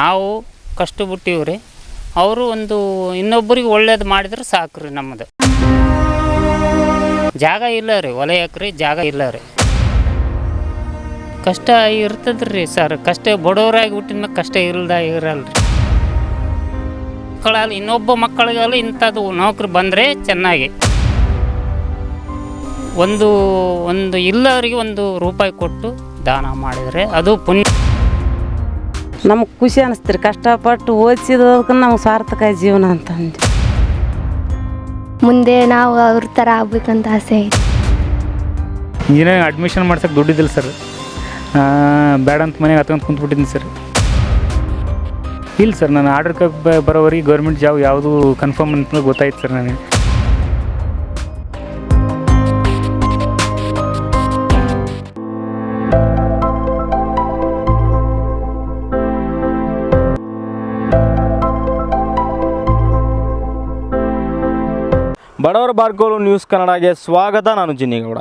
ನಾವು ಕಷ್ಟ ಬಿಟ್ಟಿವ್ರಿ ಅವರು ಒಂದು ಇನ್ನೊಬ್ಬರಿಗೆ ಒಳ್ಳೇದು ಮಾಡಿದ್ರೆ ಸಾಕು ರೀ ನಮ್ಮದು ಜಾಗ ಇಲ್ಲ ರೀ ಹೊಲ ಹಾಕ್ರಿ, ಜಾಗ ಇಲ್ಲ ರೀ. ಕಷ್ಟ ಇರ್ತದ್ರಿ ಸರ್, ಕಷ್ಟ ಬಡವರಾಗಿ ಹುಟ್ಟಿದ ಮೇಲೆ ಕಷ್ಟ ಇಲ್ದ ಇರಲ್ರಿ. ಮಕ್ಕಳಲ್ಲಿ ಇನ್ನೊಬ್ಬ ಮಕ್ಕಳಿಗೆಲ್ಲ ಇಂಥದ್ದು ನೌಕರಿ ಬಂದರೆ ಚೆನ್ನಾಗಿ. ಒಂದು ಒಂದು ಇಲ್ಲವರಿಗೆ ಒಂದು ರೂಪಾಯಿ ಕೊಟ್ಟು ದಾನ ಮಾಡಿದರೆ ಅದು ಪುಣ್ಯ. ನಮಗೆ ಖುಷಿ ಅನಿಸ್ತೀರಿ ಕಷ್ಟಪಟ್ಟು ಓದಿಸಿದಕ್ಕೆ ನಮ್ಗೆ ಸಾರ್ಥಕ ಜೀವನ ಅಂತಂದು. ಮುಂದೆ ನಾವು ಅವ್ರ ಥರ ಆಗ್ಬೇಕಂತ ಆಸೆ ಐತೆ ಇಂಜಿನಿಯರಿಂಗ್ ಅಡ್ಮಿಷನ್ ಮಾಡ್ಸಕ್ಕೆ ದುಡ್ಡಿದ್ದಿಲ್ಲ ಸರ್ ಬೇಡ ಅಂತ ಮನೆಗೆ ಹತ್ಕೊಂಡು ಕುಂತ್ಬಿಟ್ಟಿದ್ದೀನಿ ಸರ್ ಇಲ್ಲ ಸರ್ ನಾನು ಆರ್ಡರ್ ಕಪ್ ಬರೋವರೆಗೆ ಗೌರ್ಮೆಂಟ್ ಜಾಬ್ ಯಾವುದು ಕನ್ಫರ್ಮ್ ಅಂತ ಗೊತ್ತಾಯ್ತು ಸರ್ ನನಗೆ. ಬಾರ್ಕೋಲು ನ್ಯೂಸ್ ಕನ್ನಡಗೆ ಸ್ವಾಗತ, ನಾನು ಜಿನ್ನಿಗೌಡ.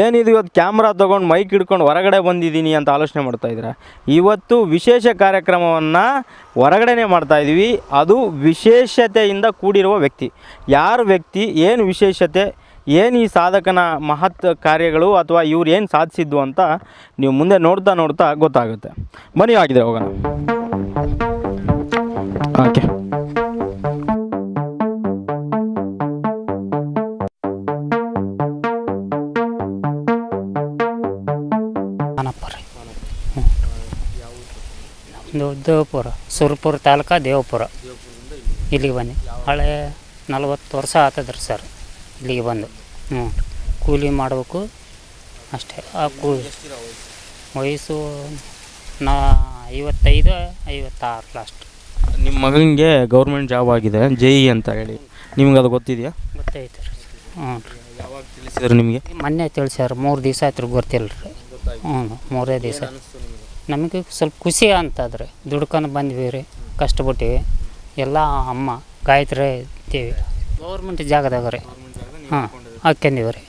ಏನಿದು ಇವತ್ತು ಕ್ಯಾಮ್ರಾ ತೊಗೊಂಡು ಮೈಕ್ ಹಿಡ್ಕೊಂಡು ಹೊರಗಡೆ ಬಂದಿದ್ದೀನಿ ಅಂತ ಆಲೋಚನೆ ಮಾಡ್ತಾ ಇದ್ದೀರ? ಇವತ್ತು ವಿಶೇಷ ಕಾರ್ಯಕ್ರಮವನ್ನು ಹೊರಗಡೆನೇ ಮಾಡ್ತಾ ಇದ್ದೀವಿ. ಅದು ವಿಶೇಷತೆಯಿಂದ ಕೂಡಿರುವ ವ್ಯಕ್ತಿ. ಯಾರು ವ್ಯಕ್ತಿ, ಏನು ವಿಶೇಷತೆ, ಏನು ಈ ಸಾಧಕನ ಮಹತ್ ಕಾರ್ಯಗಳು ಅಥವಾ ಇವ್ರು ಏನು ಸಾಧಿಸಿದ್ದು ಅಂತ ನೀವು ಮುಂದೆ ನೋಡ್ತಾ ನೋಡ್ತಾ ಗೊತ್ತಾಗುತ್ತೆ. ಬನ್ನಿ ಆಗಿದೆ ಹೋಗೋಣ. ಓಕೆ. ನಮ್ಮದು ದೇವಪುರ ಸುರಪುರ ತಾಲೂಕ ದೇವಪುರ. ಇಲ್ಲಿಗೆ ಬನ್ನಿ. ಹಳೆ ನಲ್ವತ್ತು ವರ್ಷ ಆತದ್ರಿ ಸರ್. ಇಲ್ಲಿಗೆ ಬಂದು. ಹ್ಞೂ ಕೂಲಿ ಮಾಡಬೇಕು ಅಷ್ಟೇ. ಆ ಕೂಲಿ ವಯಸ್ಸು ನಾ ಐವತ್ತೈದು ಐವತ್ತಾರು ಲಾಸ್ಟ್ ನಿಮ್ಮ ಮಗನಿಗೆ ಗೌರ್ಮೆಂಟ್ ಜಾಬ್ ಆಗಿದೆ ಜೆ ಇ ಅಂತ ಹೇಳಿ. ನಿಮ್ಗೆ ಅದು ಗೊತ್ತಿದೆಯಾ? ಗೊತ್ತೈತೆ ರೀ ಹ್ಞೂ ರೀ. ಯಾವಾಗ ತಿಳಿಸಿದ್ರು ನಿಮಗೆ? ಮೊನ್ನೆ ತಿಳಿಸ್ಯಾರ ಮೂರು ದಿವಸ ಆಯ್ತು ಗೊತ್ತಿಲ್ಲ ರೀ. ಹ್ಞೂ ಮೂರೇ ದಿವಸ ನಮಗೆ ಸ್ವಲ್ಪ ಖುಷಿ ಅಂತಾದ್ರೆ ದುಡ್ಕೊಂಡು ಬಂದ್ವಿ ರೀ, ಕಷ್ಟಪಟ್ಟಿವಿ. ಎಲ್ಲ ಅಮ್ಮ ಗಾಯತ್ರಿ ಇದ್ದೀವಿ. ಗೌರ್ಮೆಂಟ್ ಜಾಗದಾಗ ರೀ. ಹಾಂ, ಹಾಕ್ಯಂದೀವಿ ರೀ.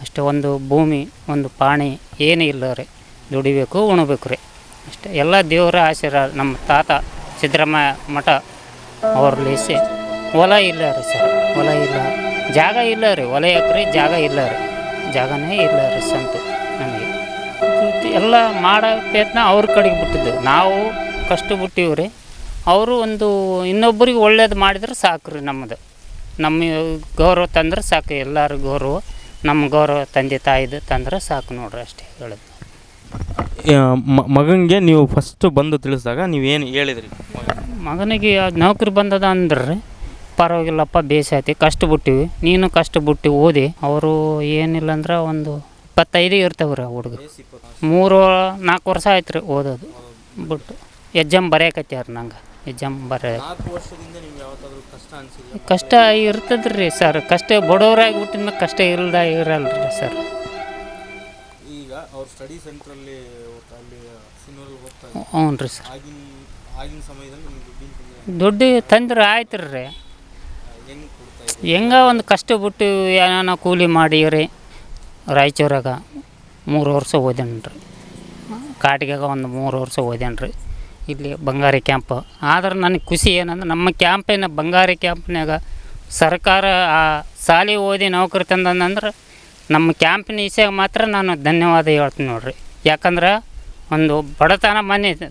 ಅಷ್ಟೇ ಒಂದು ಭೂಮಿ, ಒಂದು ಪಾಣಿ ಏನೂ ಇಲ್ಲ ರೀ. ದುಡಿಬೇಕು, ಉಣಬೇಕು ರೀ. ಅಷ್ಟೇ ಎಲ್ಲ ದೇವರ ಆಶೀರ್ವಾದ, ನಮ್ಮ ತಾತ ಸಿದ್ದರಾಮಯ್ಯ ಮಠ ಅವ್ರಲ್ಲಿಸಿ ಲೇಸಿ ಹೊಲ ಇಲ್ಲ ರೀ ಸರ್, ಹೊಲ ಇಲ್ಲ. ಜಾಗ ಇಲ್ಲ ರೀ, ಹೊಲ ಎಕ್ರೆ ಜಾಗ ಇಲ್ಲ ರೀ. ಜಾಗನೇ ಇಲ್ಲ ರೀ ಸಂತು. ಎಲ್ಲ ಮಾಡೋ ಪ್ರಯತ್ನ ಅವ್ರ ಕಡೆಗೆ ಬಿಟ್ಟಿದ್ದು. ನಾವು ಕಷ್ಟ ಬಿಟ್ಟಿವಿ ರೀ ಅವರು ಒಂದು ಇನ್ನೊಬ್ಬರಿಗೆ ಒಳ್ಳೇದು ಮಾಡಿದ್ರೆ ಸಾಕು ರೀ ನಮ್ಮದು ನಮ್ಮ ಗೌರವ ತಂದ್ರೆ ಸಾಕು ಎಲ್ಲರೂ ಗೌರವ ನಮ್ಮ ಗೌರವ ತಂದೆ ತಾಯಿದು ತಂದ್ರೆ ಸಾಕು ನೋಡ್ರಿ ಅಷ್ಟೇ ಹೇಳೋದು. ಮಗನಿಗೆ ನೀವು ಫಸ್ಟ್ ಬಂದು ತಿಳಿಸಿದಾಗ ನೀವೇನು ಹೇಳಿದ್ರಿ? ಮಗನಿಗೆ ನೌಕರಿ ಬಂದದ ಅಂದ್ರೆ ರೀ ಪರವಾಗಿಲ್ಲಪ್ಪ ಬೇಸಾಯ್ತಿ ಕಷ್ಟ ಬಿಟ್ಟಿವಿ ನೀನು ಕಷ್ಟ ಬಿಟ್ಟು ಓದಿ ಅವರು ಏನಿಲ್ಲ ಅಂದ್ರೆ ಒಂದು ಇಪ್ಪತ್ತೈದು ಇರ್ತವೆ ರೀ ಹುಡುಗ ಮೂರು ನಾಲ್ಕು ವರ್ಷ ಆಯ್ತು ರೀ ಓದೋದು. ಬಿಟ್ಟು ಎಕ್ಸಾಮ್ ಬರೆಯಕತ್ಯಾರ ನಂಗೆ. ಎಕ್ಸಾಮ್ ಬರೆಯ ಕಷ್ಟ ಇರ್ತದ್ರಿ ರೀ ಸರ್. ಕಷ್ಟ ಬಡವರಾಗಿ ಹುಟ್ಟಿದ ಕಷ್ಟ ಇಲ್ದ ಇರಲ್ಲ ರೀ ಸರ್. ಈಗ ಅವ್ರ ಸ್ಟಡಿ ಸೆಂಟ್ರಲ್ಲಿ ಅಲ್ಲಿ ಸಿನ್ನೂರಲ್ಲಿ ಹೋಗ್ತಾ ಹ್ಞೂ ರೀ ಸರ್. ದುಡ್ಡು ತಂದ್ರೆ ಆಯ್ತು ರೀ. ಹೆಂಗೆ ಒಂದು ಕಷ್ಟ ಬಿಟ್ಟು ಏನೋ ಕೂಲಿ ಮಾಡಿ ರೀ ರಾಯಚೂರಾಗ ಮೂರು ವರ್ಷ ಹೋದೇನೆ ರೀ. ಕಾಟಿಗೆಗ ಒಂದು ಮೂರು ವರ್ಷ ಓದೇನ್ರಿ ಇಲ್ಲಿ ಬಂಗಾರಿ ಕ್ಯಾಂಪ್. ಆದ್ರೆ ನನಗೆ ಖುಷಿ ಏನಂದ್ರೆ ನಮ್ಮ ಕ್ಯಾಂಪಿನ ಬಂಗಾರಿ ಕ್ಯಾಂಪ್ನಾಗ ಸರ್ಕಾರ ಆ ಸಾಲಿ ಓದಿ ನೌಕರಿ ತಂದಂದ್ರೆ ನಮ್ಮ ಕ್ಯಾಂಪಿನ ವಿಷಯ ಮಾತ್ರ ನಾನು ಧನ್ಯವಾದ ಹೇಳ್ತೀನಿ ನೋಡ್ರಿ. ಯಾಕಂದ್ರೆ ಒಂದು ಬಡತನ ಮನೆ ಇದೆ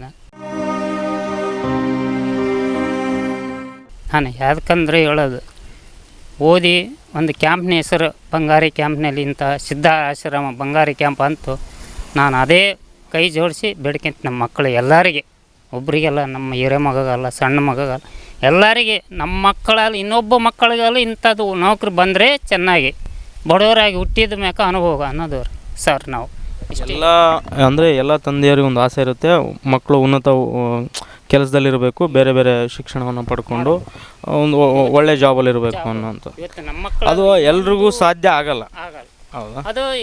ನಾನು ಯಾಕಂದ್ರೆ ಹೇಳೋದು ಓದಿ ಒಂದು ಕ್ಯಾಂಪ್ನ ಹೆಸರು ಬಂಗಾರಿ ಕ್ಯಾಂಪ್ನಲ್ಲಿ ಇಂಥ ಸಿದ್ಧ ಆಶ್ರಮ ಬಂಗಾರಿ ಕ್ಯಾಂಪ್ ಅಂತು ನಾನು ಅದೇ ಕೈ ಜೋಡಿಸಿ ಬೇಡ್ಕೊಂತ ನಮ್ಮ ಮಕ್ಕಳು ಎಲ್ಲರಿಗೆ ಒಬ್ಬರಿಗೆಲ್ಲ ನಮ್ಮ ಹಿರೇ ಮಗಗಲ್ಲ, ಸಣ್ಣ ಮಗಗಲ್ಲ, ಎಲ್ಲರಿಗೆ ನಮ್ಮ ಮಕ್ಕಳಲ್ಲಿ ಇನ್ನೊಬ್ಬ ಮಕ್ಕಳಿಗಲ್ಲ ಇಂಥದ್ದು ನೌಕರಿ ಬಂದರೆ ಚೆನ್ನಾಗಿ, ಬಡವರಾಗಿ ಹುಟ್ಟಿದ ಮ್ಯಾಕ ಅನುಭವ ಅನ್ನೋದು ರೀ ಸರ್ ನಾವು. ಎಲ್ಲ ಅಂದರೆ ಎಲ್ಲ ತಂದೆಯರಿಗೆ ಒಂದು ಆಸೆ ಇರುತ್ತೆ, ಮಕ್ಕಳು ಉನ್ನತ ಕೆಲಸದಲ್ಲಿರಬೇಕು ಬೇರೆ ಬೇರೆ ಶಿಕ್ಷಣವನ್ನು ಪಡ್ಕೊಂಡು ಒಂದು ಒಳ್ಳೆ ಜಾಬಲ್ಲಿರಬೇಕು ಅನ್ನೋಂಥ. ಅನ್ನೋಂತ ಅದು ಎಲ್ರಿಗೂ ಸಾಧ್ಯ ಆಗಲ್ಲ. ಹೌದಾ? ಅದು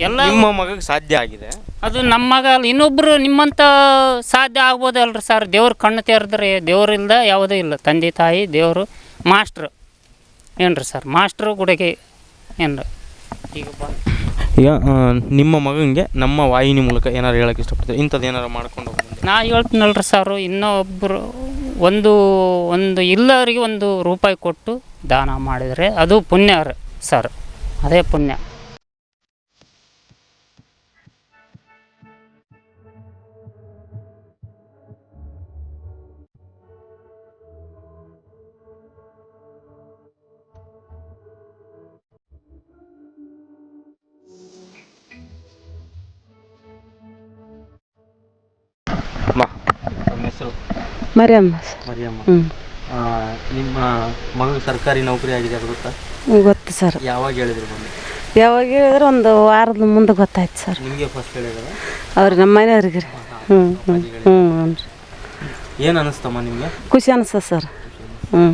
ಎಲ್ಲ ನಿಮ್ಮ ಮಗಗೆ ಸಾಧ್ಯ ಆಗಿದೆ. ಅದು ನಮ್ಮ ಮಗ ಅಲ್ಲ ಇನ್ನೊಬ್ಬರು ನಿಮ್ಮಂಥ ಸಾಧ್ಯ ಆಗ್ಬೋದಲ್ರಿ ಸರ್? ದೇವ್ರ ಕಣ್ಣು ತೆರೆದ್ರೆ ದೇವ್ರಿಲ್ದ ಯಾವುದೂ ಇಲ್ಲ. ತಂದೆ ತಾಯಿ ದೇವರು ಮಾಸ್ಟ್ರು. ಏನು ರೀ ಸರ್? ಮಾಸ್ಟ್ರು ಗುಡಗೆ ಏನು ಈಗ ನಿಮ್ಮ ಮಗನಿಗೆ ನಮ್ಮ ವಾಹಿನಿ ಮೂಲಕ ಏನಾರು ಹೇಳಕ್ಕೆ ಇಷ್ಟಪಡ್ತೀವಿ ಇಂಥದ್ದು ಏನಾರು ಮಾಡ್ಕೊಂಡು ಹೋಗ್ಬೋದು ನಾ ಹೇಳ್ತೀನಲ್ರಿ ಸರ್ ಇನ್ನೊಬ್ಬರು ಒಂದು ಒಂದು ಇಲ್ಲವರಿಗೆ ಒಂದು ರೂಪಾಯಿ ಕೊಟ್ಟು ದಾನ ಮಾಡಿದರೆ ಅದು ಪುಣ್ಯ ಸರ್. ಅದೇ ಪುಣ್ಯ. ಹೆಸರು? ಮರಿಯಮ್ಮ. ಮರಿಯಮ್ಮ. ಆ, ನಿಮ್ಮ ಮಗ ಸರ್ಕಾರಿ ನೌಕರಿ ಆಗಿದೆ ಅದು ಗೊತ್ತಾ? ಗೊತ್ತು ಸರ್. ಯಾವಾಗ ಹೇಳಿದ್ರು ಬಂದು? ಯಾವಾಗ ಹೇಳಿದ್ರೆ ಒಂದು ವಾರದ ಮುಂದೆ ಗೊತ್ತಾಯ್ತು ಸರ್. ನಿಮಗೆ ಫಸ್ಟ್ ಹೇಳಿದಾರ? ಅವ್ರು ನಮ್ಮ ಮನೆಯವ್ರಿಗೆ. ರೀ ಹ್ಞೂ ಹ್ಞೂ ಹ್ಞೂ ಹ್ಞೂ ರೀ ಏನು ಅನಿಸ್ತಮ್ಮ ನಿಮಗೆ? ಖುಷಿ ಅನಿಸ್ತದೆ ಸರ್. ಹ್ಞೂ